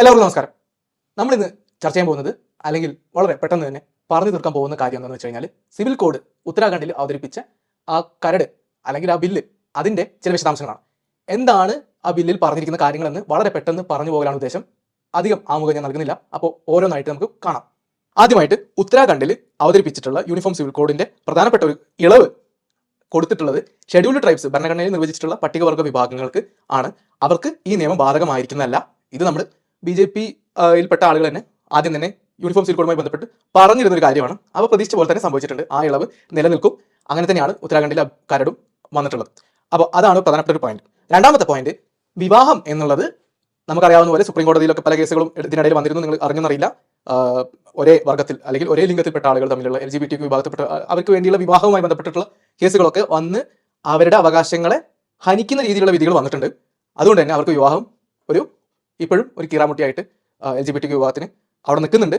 എല്ലാവർക്കും നമസ്കാരം. നമ്മളിന്ന് ചർച്ച ചെയ്യാൻ പോകുന്നത് അല്ലെങ്കിൽ വളരെ പെട്ടെന്ന് തന്നെ പറഞ്ഞു തീർക്കാൻ പോകുന്ന കാര്യം എന്താണെന്ന് വെച്ച് കഴിഞ്ഞാൽ സിവിൽ കോഡ് ഉത്തരാഖണ്ഡിൽ അവതരിപ്പിച്ച ആ കരട് അല്ലെങ്കിൽ ആ ബില്ല് അതിന്റെ ചില വിശദാംശങ്ങളാണ്. എന്താണ് ആ ബില്ലിൽ പറഞ്ഞിരിക്കുന്ന കാര്യങ്ങളെന്ന് വളരെ പെട്ടെന്ന് പറഞ്ഞു പോകലാണ് ഉദ്ദേശം. അധികം ആമുഖം ഞാൻ നൽകുന്നില്ല. അപ്പോൾ ഓരോന്നായിട്ട് നമുക്ക് കാണാം. ആദ്യമായിട്ട് ഉത്തരാഖണ്ഡിൽ അവതരിപ്പിച്ചിട്ടുള്ള യൂണിഫോം സിവിൽ കോഡിന്റെ പ്രധാനപ്പെട്ട ഒരു ഇളവ് കൊടുത്തിട്ടുള്ളത് ഷെഡ്യൂൾഡ് ട്രൈബ്സ് ഭരണഘടനയിൽ നിർവചിച്ചിട്ടുള്ള പട്ടികവർഗ വിഭാഗങ്ങൾക്ക് ആണ്. അവർക്ക് ഈ നിയമം ബാധകമായിരിക്കുന്നതല്ല. ഇത് നമ്മൾ ബി ജെ പി യിൽപ്പെട്ട ആളുകൾ തന്നെ ആദ്യം തന്നെ യൂണിഫോം സിവിൽ കോഡുമായി ബന്ധപ്പെട്ട് പറഞ്ഞിരുന്ന ഒരു കാര്യമാണ്. അവ പ്രതീക്ഷിച്ച പോലെ തന്നെ സംഭവിച്ചിട്ടുണ്ട്. ആ ഇളവ് നിലനിൽക്കും. അങ്ങനെ തന്നെയാണ് ഉത്തരാഖണ്ഡിലെ കരടും വന്നിട്ടുള്ളത്. അപ്പോൾ അതാണ് പ്രധാനപ്പെട്ട ഒരു പോയിന്റ് രണ്ടാമത്തെ പോയിന്റ് വിവാഹം എന്നുള്ളത് നമുക്കറിയാവുന്ന പോലെ സുപ്രീം കോടതിയിലൊക്കെ പല കേസുകളും ഇതിനിടയിൽ വന്നിരുന്നു. നിങ്ങൾ അറിഞ്ഞെന്നറിയില്ല. ഒരേ വർഗത്തിൽ അല്ലെങ്കിൽ ഒരേ ലിംഗത്തിൽപ്പെട്ട ആളുകൾ തമ്മിലുള്ള എൽ ജി ബി ടി വിഭാഗത്തിൽപ്പെട്ട അവർക്ക് വേണ്ടിയുള്ള വിവാഹവുമായി ബന്ധപ്പെട്ടിട്ടുള്ള കേസുകളൊക്കെ വന്ന് അവരുടെ അവകാശങ്ങളെ ഹനിക്കുന്ന രീതിയിലുള്ള വിധികൾ വന്നിട്ടുണ്ട്. അതുകൊണ്ട് തന്നെ അവർക്ക് വിവാഹം ഒരു ഇപ്പോഴും ഒരു കീറാമുട്ടിയായിട്ട് എൽ ജി ബി ടി വിഭാഗത്തിന് അവിടെ നിൽക്കുന്നുണ്ട്.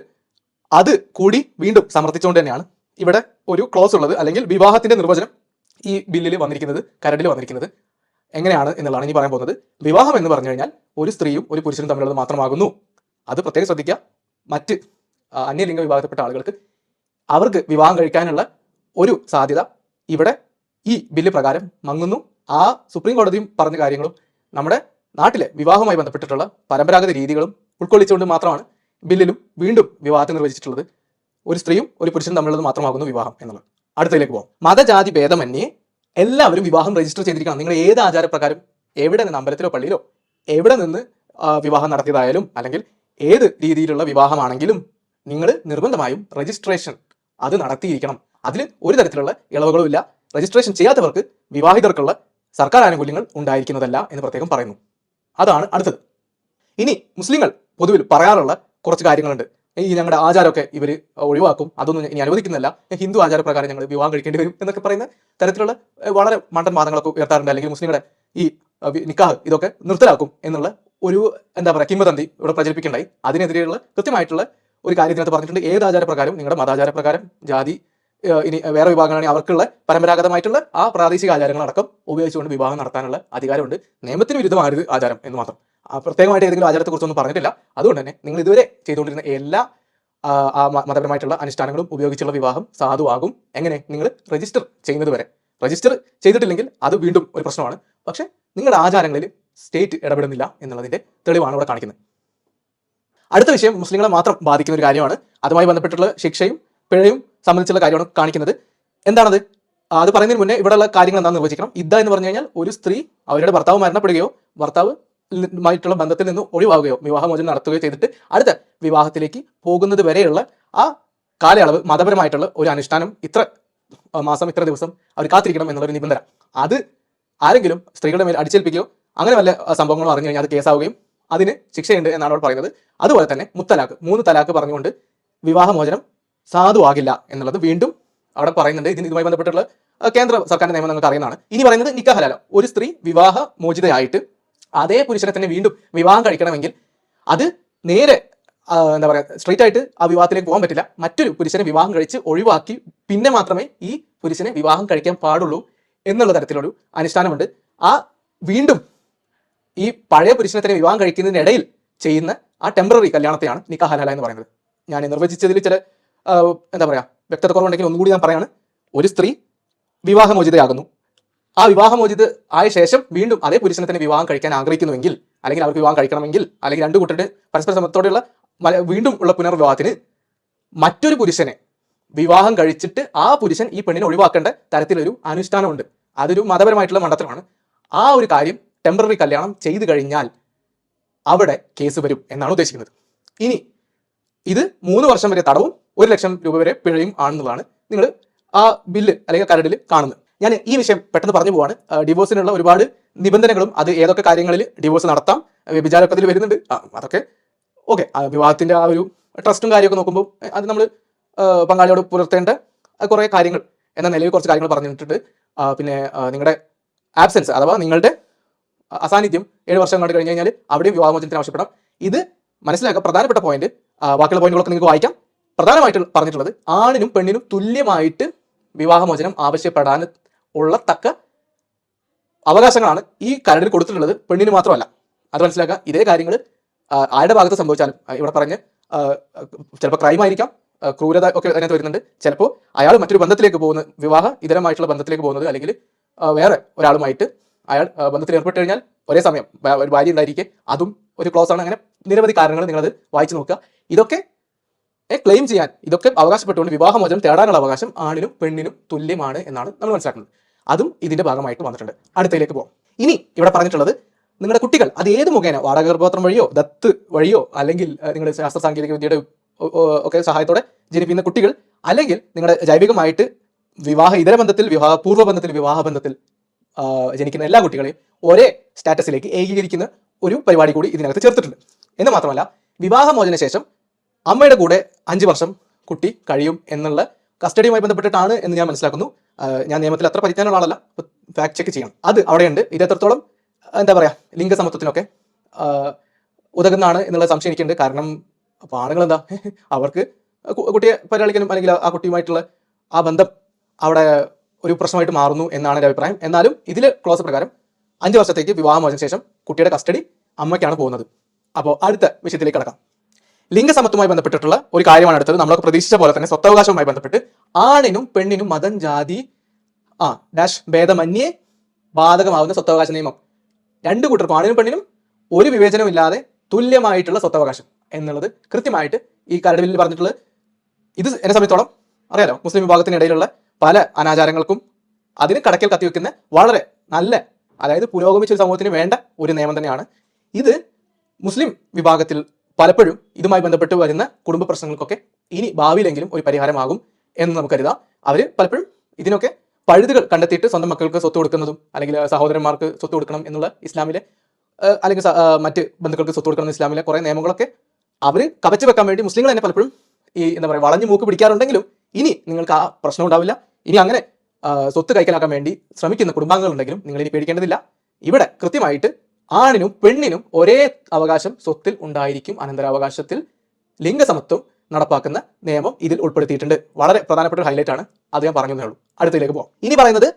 അത് കൂടി വീണ്ടും സമർത്ഥിച്ചുകൊണ്ട് തന്നെയാണ് ഇവിടെ ഒരു ക്ലോസ് ഉള്ളത് അല്ലെങ്കിൽ വിവാഹത്തിന്റെ നിർവചനം ഈ ബില്ലിൽ വന്നിരിക്കുന്നത് കരടിൽ വന്നിരിക്കുന്നത് എങ്ങനെയാണ് എന്നുള്ളതാണ് ഇനി പറയാൻ പോകുന്നത്. വിവാഹം എന്ന് പറഞ്ഞു കഴിഞ്ഞാൽ ഒരു സ്ത്രീയും ഒരു പുരുഷനും തമ്മിലുള്ളത് മാത്രമാകുന്നു. അത് പ്രത്യേകം ശ്രദ്ധിക്കുക. മറ്റ് അന്യലിംഗ വിഭാഗത്തിൽപ്പെട്ട ആളുകൾക്ക് അവർക്ക് വിവാഹം കഴിക്കാനുള്ള ഒരു സാധ്യത ഇവിടെ ഈ ബില്ല് പ്രകാരം മങ്ങുന്നു. ആ സുപ്രീം കോടതിയും പറഞ്ഞ കാര്യങ്ങളും നമ്മുടെ നാട്ടിലെ വിവാഹവുമായി ബന്ധപ്പെട്ടിട്ടുള്ള പരമ്പരാഗത രീതികളും ഉൾക്കൊള്ളിച്ചുകൊണ്ട് മാത്രമാണ് ബില്ലിലും വീണ്ടും വിവാഹത്തെ നിർവചിച്ചിട്ടുള്ളത് ഒരു സ്ത്രീയും ഒരു പുരുഷനും തമ്മിലുള്ളത് മാത്രമാകുന്നു വിവാഹം എന്നുള്ളത്. അടുത്തതിലേക്ക് പോകാം മതജാതി ഭേദമന്യേ എല്ലാവരും വിവാഹം രജിസ്റ്റർ ചെയ്തിരിക്കണം. നിങ്ങൾ ഏത് ആചാരപ്രകാരം എവിടെ നിന്ന് അമ്പലത്തിലോ പള്ളിയിലോ എവിടെ നിന്ന് വിവാഹം നടത്തിയതായാലും അല്ലെങ്കിൽ ഏത് രീതിയിലുള്ള വിവാഹമാണെങ്കിലും നിങ്ങൾ നിർബന്ധമായും രജിസ്ട്രേഷൻ അത് നടത്തിയിരിക്കണം. അതിൽ ഒരു തരത്തിലുള്ള ഇളവുകളും ഇല്ല രജിസ്ട്രേഷൻ ചെയ്യാത്തവർക്ക് വിവാഹിതർക്കുള്ള സർക്കാർ ആനുകൂല്യങ്ങൾ ഉണ്ടായിരിക്കുന്നതല്ല എന്ന് പ്രത്യേകം പറയുന്നു. അതാണ് അടുത്തത്. ഇനി മുസ്ലിങ്ങൾ പൊതുവിൽ പറയാറുള്ള കുറച്ച് കാര്യങ്ങളുണ്ട്. ഈ ഞങ്ങളുടെ ആചാരമൊക്കെ ഇവർ ഒഴിവാക്കും. അതൊന്നും ഇനി അനുവദിക്കുന്നില്ല. ഹിന്ദു ആചാരപ്രകാരം ഞങ്ങൾ വിവാഹം കഴിക്കേണ്ടി വരും എന്നൊക്കെ പറയുന്ന തരത്തിലുള്ള വളരെ മണ്ടൻ വാദങ്ങളൊക്കെ ഉയർത്താറുണ്ട്. അല്ലെങ്കിൽ മുസ്ലിങ്ങളുടെ ഈ നിക്കാഹ് ഇതൊക്കെ നിർത്തലാക്കും എന്നുള്ള ഒരു എന്താ പറയുക കിംബതന്തി ഇവിടെ പ്രചരിപ്പിക്കണ്ടായി അതിനെതിരെയുള്ള കൃത്യമായിട്ടുള്ള ഒരു കാര്യത്തിനകത്ത് പറഞ്ഞിട്ടുണ്ട്. ഏത് ആചാരപ്രകാരം നിങ്ങളുടെ മതാചാരപ്രകാരം ജാതി ഇനി വേറെ വിഭാഗങ്ങളാണെങ്കിൽ അവർക്കുള്ള പരമ്പരാഗതമായിട്ടുള്ള ആ പ്രാദേശിക ആചാരങ്ങളടക്കം ഉപയോഗിച്ചുകൊണ്ട് വിവാഹം നടത്താനുള്ള അധികാരമുണ്ട്. നിയമത്തിന് വിരുദ്ധമായത് ആചാരം എന്ന് മാത്രം. പ്രത്യേകമായിട്ട് ഏതെങ്കിലും ആചാരത്തെക്കുറിച്ചൊന്നും പറഞ്ഞിട്ടില്ല. അതുകൊണ്ട് തന്നെ നിങ്ങൾ ഇതുവരെ ചെയ്തുകൊണ്ടിരുന്ന എല്ലാ മതപരമായിട്ടുള്ള അനുഷ്ഠാനങ്ങളും ഉപയോഗിച്ചുള്ള വിവാഹം സാധുവാകും. എങ്ങനെ? നിങ്ങൾ രജിസ്റ്റർ ചെയ്യുന്നത് വരെ. രജിസ്റ്റർ ചെയ്തിട്ടില്ലെങ്കിൽ അത് വീണ്ടും ഒരു പ്രശ്നമാണ്. പക്ഷേ നിങ്ങളുടെ ആചാരങ്ങളിൽ സ്റ്റേറ്റ് ഇടപെടുന്നില്ല എന്നുള്ളതിന്റെ തെളിവാണ് ഇവിടെ കാണിക്കുന്നത്. അടുത്ത വിഷയം മുസ്ലിങ്ങളെ മാത്രം ബാധിക്കുന്ന ഒരു കാര്യമാണ്. അതുമായി ബന്ധപ്പെട്ടുള്ള ശിക്ഷയും പിഴയും സംബന്ധിച്ചുള്ള കാര്യമാണ് കാണിക്കുന്നത്. എന്താണത്? അത് പറയുന്നതിന് മുന്നേ ഇവിടെയുള്ള കാര്യങ്ങൾ എന്താണെന്ന് നിർവചിക്കണം ഇദ്ദ എന്ന് പറഞ്ഞു കഴിഞ്ഞാൽ ഒരു സ്ത്രീ അവരുടെ ഭർത്താവ് മരണപ്പെടുകയോ ഭർത്താവ് മായിട്ടുള്ള ബന്ധത്തിൽ നിന്ന് ഒഴിവാകുകയോ വിവാഹമോചനം നടത്തുകയോ ചെയ്തിട്ട് അടുത്ത വിവാഹത്തിലേക്ക് പോകുന്നത് വരെയുള്ള ആ കാലയളവ് മതപരമായിട്ടുള്ള ഒരു അനുഷ്ഠാനം ഇത്ര മാസം ഇത്ര ദിവസം അവർ കാത്തിരിക്കണം എന്നുള്ളൊരു നിബന്ധന. അത് ആരെങ്കിലും സ്ത്രീകളുടെ മേൽ അടിച്ചേൽപ്പിക്കുകയോ അങ്ങനെ വല്ല സംഭവങ്ങളും അറിഞ്ഞു കഴിഞ്ഞാൽ അത് കേസാവുകയും അതിന് ശിക്ഷയുണ്ട് എന്നാണ് അവൾ പറയുന്നത്. അതുപോലെ തന്നെ മുത്തലാക്ക് മൂന്ന് തലാഖ് പറഞ്ഞുകൊണ്ട് വിവാഹമോചനം സാധുവാകില്ല എന്നുള്ളത് വീണ്ടും അവിടെ പറയുന്നുണ്ട്. ഇതിന് ഇതുമായി ബന്ധപ്പെട്ടുള്ള കേന്ദ്ര സർക്കാരിന്റെ നിയമം നിങ്ങൾക്ക് അറിയുന്നതാണ്. ഇനി പറയുന്നത് നിക്കാഹ് ഹലാല. ഒരു സ്ത്രീ വിവാഹ മോചിതയായിട്ട് അതേ പുരുഷനെ തന്നെ വീണ്ടും വിവാഹം കഴിക്കണമെങ്കിൽ അത് നേരെ എന്താ പറയുക സ്ട്രൈറ്റ് ആയിട്ട് ആ വിവാഹത്തിലേക്ക് പോകാൻ പറ്റില്ല. മറ്റൊരു പുരുഷനെ വിവാഹം കഴിച്ച് ഒഴിവാക്കി പിന്നെ മാത്രമേ ഈ പുരുഷനെ വിവാഹം കഴിക്കാൻ പാടുള്ളൂ എന്നുള്ള തരത്തിലൊരു അനുഷ്ഠാനമുണ്ട്. ആ വീണ്ടും ഈ പഴയ പുരുഷനെ തന്നെ വിവാഹം കഴിക്കുന്നതിനിടയിൽ ചെയ്യുന്ന ആ ടെമ്പററി കല്യാണത്തെയാണ് നിക്കാഹ് ഹലാല എന്ന് പറയുന്നത്. ഞാൻ നിർവചിച്ചതിൽ ചില എന്താ പറയാ വ്യക്തത കുറവുണ്ടെങ്കിൽ ഒന്നുകൂടി ഞാൻ പറയാണ്. ഒരു സ്ത്രീ വിവാഹമോചിതയാകുന്നു. ആ വിവാഹമോചിത ആയ ശേഷം വീണ്ടും അതേ പുരുഷനെ തന്നെ വിവാഹം കഴിക്കാൻ ആഗ്രഹിക്കുന്നുവെങ്കിൽ അല്ലെങ്കിൽ അവർക്ക് വിവാഹം കഴിക്കണമെങ്കിൽ അല്ലെങ്കിൽ രണ്ട് കൂട്ടരുടെ പരസ്പര സമ്മതത്തോടെയുള്ള വീണ്ടും ഉള്ള പുനർവിവാഹത്തിന് മറ്റൊരു പുരുഷനെ വിവാഹം കഴിച്ചിട്ട് ആ പുരുഷൻ ഈ പെണ്ണിനെ ഒഴിവാക്കേണ്ട തരത്തിലൊരു അനുഷ്ഠാനമുണ്ട്. അതൊരു മതപരമായിട്ടുള്ള മണ്ഡലമാണ് ആ ഒരു കാര്യം ടെമ്പററി കല്യാണം ചെയ്തു കഴിഞ്ഞാൽ അവിടെ കേസ് വരും എന്നാണ് ഉദ്ദേശിക്കുന്നത്. ഇനി ഇത് മൂന്ന് വർഷം വരെ തടവും ഒരു ലക്ഷം രൂപ വരെ പിഴയും ആണെന്നുള്ളതാണ് നിങ്ങൾ ആ ബില്ല് അല്ലെങ്കിൽ കരടിൽ കാണുന്നത്. ഞാൻ ഈ വിഷയം പെട്ടെന്ന് പറഞ്ഞു പോവാണ്. ഡിവോഴ്സിനുള്ള ഒരുപാട് നിബന്ധനകളും അത് ഏതൊക്കെ കാര്യങ്ങളിൽ ഡിവോഴ്സ് നടത്താം വ്യഭിചാരമൊക്കെ വരുന്നുണ്ട്. അതൊക്കെ ഓക്കെ. വിവാഹത്തിന്റെ ആ ഒരു ട്രസ്റ്റും കാര്യമൊക്കെ നോക്കുമ്പോൾ അത് നമ്മൾ പങ്കാളിയോട് പുലർത്തേണ്ട കുറേ കാര്യങ്ങൾ എന്ന നിലയിൽ കുറച്ച് കാര്യങ്ങൾ പറഞ്ഞിട്ടുണ്ട്. പിന്നെ നിങ്ങളുടെ ആബ്സെൻസ് അഥവാ നിങ്ങളുടെ അസാന്നിധ്യം ഏഴ് വർഷം കണ്ടു കഴിഞ്ഞ് കഴിഞ്ഞാൽ അവിടെയും വിവാഹമോചനത്തിന് ആവശ്യപ്പെടാം. ഇത് മനസ്സിലാക്കുക പ്രധാനപ്പെട്ട പോയിന്റ് ബാക്കിയുള്ള പോയിന്റുകളൊക്കെ നിങ്ങൾക്ക് വായിക്കാം. പ്രധാനമായിട്ട് പറഞ്ഞിട്ടുള്ളത് ആണിനും പെണ്ണിനും തുല്യമായിട്ട് വിവാഹമോചനം ആവശ്യപ്പെടാൻ ഉള്ള തക്ക അവകാശങ്ങളാണ് ഈ കരടിൽ കൊടുത്തിട്ടുള്ളത് പെണ്ണിന് മാത്രമല്ല. അത് മനസ്സിലാക്കുക ഇതേ കാര്യങ്ങൾ ആരുടെ ഭാഗത്ത് സംഭവിച്ചാലും ഇവിടെ പറഞ്ഞ് ചിലപ്പോൾ ക്രൈം ആയിരിക്കാം ക്രൂരത ഒക്കെ അതിനകത്ത് വരുന്നുണ്ട്. ചിലപ്പോൾ അയാൾ മറ്റൊരു ബന്ധത്തിലേക്ക് പോകുന്ന വിവാഹ ഇതരമായിട്ടുള്ള ബന്ധത്തിലേക്ക് പോകുന്നത് അല്ലെങ്കിൽ വേറെ ഒരാളുമായിട്ട് അയാൾ ബന്ധത്തിൽ ഏർപ്പെട്ട് കഴിഞ്ഞാൽ ഒരേ സമയം ഒരു ഭാര്യ ഉണ്ടായിരിക്കെ. അതും ഒരു ക്ലോസ് ആണ്. അങ്ങനെ നിരവധി കാരണങ്ങൾ നിങ്ങളത് വായിച്ചു നോക്കുക. ഇതൊക്കെ ക്ലെയിം ചെയ്യാൻ ഇതൊക്കെ അവകാശപ്പെട്ടുകൊണ്ട് വിവാഹമോചനം തേടാനുള്ള അവകാശം ആണിനും പെണ്ണിനും തുല്യമാണ് എന്നാണ് നമ്മൾ മനസ്സിലാക്കുന്നത്. അതും ഇതിന്റെ ഭാഗമായിട്ട് വന്നിട്ടുണ്ട്. അടുത്തയിലേക്ക് പോകാം ഇനി ഇവിടെ പറഞ്ഞിട്ടുള്ളത് നിങ്ങളുടെ കുട്ടികൾ അത് ഏത് മുഖേന? വാടക വഴിയോ ദത്ത് വഴിയോ അല്ലെങ്കിൽ നിങ്ങളുടെ ശാസ്ത്ര സാങ്കേതിക വിദ്യയുടെ ഒക്കെ സഹായത്തോടെ ജനിപ്പിക്കുന്ന കുട്ടികൾ അല്ലെങ്കിൽ നിങ്ങളുടെ ജൈവികമായിട്ട് വിവാഹ ഇതര ബന്ധത്തിൽ വിവാഹ പൂർവ ബന്ധത്തിൽ വിവാഹ ബന്ധത്തിൽ ജനിക്കുന്ന എല്ലാ കുട്ടികളെയും ഒരേ സ്റ്റാറ്റസിലേക്ക് ഏകീകരിക്കുന്ന ഒരു പരിപാടി കൂടി ഇതിനകത്ത് ചേർത്തിട്ടുണ്ട്. എന്ന് മാത്രമല്ല വിവാഹമോചന ശേഷം അമ്മയുടെ കൂടെ അഞ്ച് വർഷം കുട്ടി കഴിയും എന്നുള്ള കസ്റ്റഡിയുമായി ബന്ധപ്പെട്ടിട്ടാണ് എന്ന് ഞാൻ മനസ്സിലാക്കുന്നു. ഞാൻ നിയമത്തിൽ അത്ര പരിജ്ഞാനമുള്ള ആളല്ല. ഫാക്ട് ചെക്ക് ചെയ്യണം. അത് അവിടെയുണ്ട്. ഇത് എത്രത്തോളം എന്താ പറയുക ലിംഗസമത്വത്തിനൊക്കെ ഉതകുന്നതാണ് എന്നുള്ള സംശയം എനിക്കുണ്ട്. കാരണം അപ്പോൾ ആണുങ്ങൾ എന്താ അവർക്ക് കുട്ടിയെ പരിപാലിക്കാനും അല്ലെങ്കിൽ ആ കുട്ടിയുമായിട്ടുള്ള ആ ബന്ധം അവിടെ ഒരു പ്രശ്നമായിട്ട് മാറുന്നു എന്നാണ് എന്റെ അഭിപ്രായം. എന്നാലും ഇതിൽ ക്ലോസ് പ്രകാരം അഞ്ച് വർഷത്തേക്ക് വിവാഹമോചന ശേഷം കുട്ടിയുടെ കസ്റ്റഡി അമ്മയ്ക്കാണ് പോകുന്നത്. അപ്പോൾ അടുത്ത വിഷയത്തിലേക്ക് കടക്കാം. ലിംഗസമത്വമായി ബന്ധപ്പെട്ടിട്ടുള്ള ഒരു കാര്യമാണ് അടുത്തത്. നമ്മളൊക്കെ പ്രതീക്ഷിച്ച പോലെ തന്നെ സ്വത്തവകാശവുമായി ബന്ധപ്പെട്ട് ആണിനും പെണ്ണിനും മതം ജാതി ആ ഡാഷ് ഭേദമന്യേ ബാധകമാവുന്ന സ്വത്തവകാശ നിയമം. രണ്ട് കൂട്ടർക്കും ആണിനും പെണ്ണിനും ഒരു വിവേചനവും ഇല്ലാതെ തുല്യമായിട്ടുള്ള സ്വത്തവകാശം എന്നുള്ളത് കൃത്യമായിട്ട് ഈ കരട് ബില്ലിൽ പറഞ്ഞിട്ടുള്ളത്. ഇത് എന്നെ സംബന്ധിച്ചോളം അറിയാലോ മുസ്ലിം വിഭാഗത്തിനിടയിലുള്ള പല അനാചാരങ്ങൾക്കും അതിന് കടക്കൽ കത്തിവെക്കുന്ന വളരെ നല്ല അതായത് പുരോഗമിച്ച ഒരു സമൂഹത്തിന് വേണ്ട ഒരു നിയമം തന്നെയാണ്. ഇത് മുസ്ലിം വിഭാഗത്തിൽ പലപ്പോഴും ഇതുമായി ബന്ധപ്പെട്ട് വരുന്ന കുടുംബ പ്രശ്നങ്ങൾക്കൊക്കെ ഇനി ഭാവിയിലെങ്കിലും ഒരു പരിഹാരമാകും എന്ന് നമുക്ക് കരുതാം. അവർ പലപ്പോഴും ഇതിനൊക്കെ പഴുതുകൾ കണ്ടെത്തിയിട്ട് സ്വന്തം മക്കൾക്ക് സ്വത്ത് കൊടുക്കുന്നതും അല്ലെങ്കിൽ സഹോദരന്മാർക്ക് സ്വത്ത് കൊടുക്കണം എന്നുള്ള ഇസ്ലാമിലെ അല്ലെങ്കിൽ മറ്റ് ബന്ധുക്കൾക്ക് സ്വത്ത് കൊടുക്കണം ഇസ്ലാമിലെ കുറേ നിയമങ്ങളൊക്കെ അവർ കവച്ചു വെക്കാൻ വേണ്ടി മുസ്ലിങ്ങൾ തന്നെ പലപ്പോഴും ഈ എന്താ പറയുക വളഞ്ഞു മൂക്ക് പിടിക്കാറുണ്ടെങ്കിലും ഇനി നിങ്ങൾക്ക് ആ പ്രശ്നം ഉണ്ടാവില്ല. ഇനി അങ്ങനെ സ്വത്ത് കൈക്കലാക്കാൻ വേണ്ടി ശ്രമിക്കുന്ന കുടുംബാംഗങ്ങളുണ്ടെങ്കിലും നിങ്ങൾ ഇനി പേടിക്കേണ്ടതില്ല. ഇവിടെ കൃത്യമായിട്ട് ആണിനും പെണ്ണിനും ഒരേ അവകാശം സ്വത്തിൽ ഉണ്ടായിരിക്കും. അനന്തരാവകാശത്തിൽ ലിംഗസമത്വം നടപ്പാക്കുന്ന നിയമം ഇതിൽ ഉൾപ്പെടുത്തിയിട്ടുണ്ട്. വളരെ പ്രധാനപ്പെട്ട ഒരു ഹൈലൈറ്റ് ആണ്. അത് ഞാൻ പറഞ്ഞതേ ഉള്ളൂ അടുത്തതിലേക്ക് പോകാം ഇനി പറയുന്നത്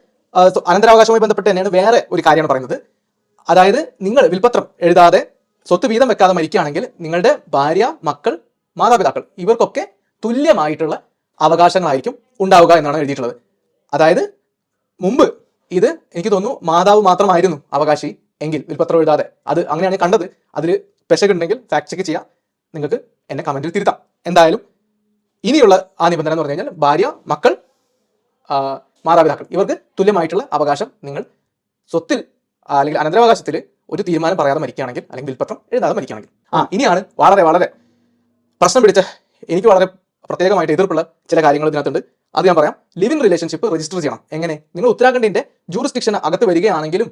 അനന്തരാവകാശവുമായി ബന്ധപ്പെട്ട് തന്നെയാണ് വേറെ ഒരു കാര്യമാണ് പറയുന്നത്. അതായത് നിങ്ങൾ വിൽപത്രം എഴുതാതെ സ്വത്ത് വീതം വെക്കാതെ മരിക്കുകയാണെങ്കിൽ നിങ്ങളുടെ ഭാര്യ മക്കൾ മാതാപിതാക്കൾ ഇവർക്കൊക്കെ തുല്യമായിട്ടുള്ള അവകാശങ്ങളായിരിക്കും. ഉണ്ടാവുക എന്നാണ് എഴുതിയിട്ടുള്ളത്. അതായത് മുമ്പ് ഇത് എനിക്ക് തോന്നുന്നു മാതാവ് മാത്രമായിരുന്നു അവകാശി എങ്കിൽ വിൽപത്രം എഴുതാതെ. അത് അങ്ങനെയാണ് കണ്ടത്. അതിൽ പെശകുണ്ടെങ്കിൽ ഫാക്ട് ചെക്ക് ചെയ്യാം. നിങ്ങൾക്ക് എന്നെ കമന്റിൽ തിരുത്താം. എന്തായാലും ഇനിയുള്ള ആ നിബന്ധന എന്ന് പറഞ്ഞു കഴിഞ്ഞാൽ ഭാര്യ മക്കൾ മാതാപിതാക്കൾ. ഇവർക്ക് തുല്യമായിട്ടുള്ള അവകാശം നിങ്ങൾ സ്വത്തിൽ അല്ലെങ്കിൽ അനന്തരാവകാശത്തിൽ ഒരു തീരുമാനം പറയാതെ മരിക്കുകയാണെങ്കിൽ അല്ലെങ്കിൽ വിൽപത്രം എഴുതാതെ മരിക്കുകയാണെങ്കിൽ. ആ ഇനിയാണ് വളരെ വളരെ പ്രശ്നം പിടിച്ച എനിക്ക് വളരെ പ്രത്യേകമായിട്ട് എതിർപ്പുള്ള ചില കാര്യങ്ങൾ ഇതിനകത്തുണ്ട്. അത് ഞാൻ പറയാം. ലിവിംഗ് റിലേഷൻഷിപ്പ് രജിസ്റ്റർ ചെയ്യണം. എങ്ങനെ? നിങ്ങൾ ഉത്തരാഖണ്ഡിന്റെ ജൂറിസ്ഡിക്ഷന് അകത്ത് വരികയാണെങ്കിലും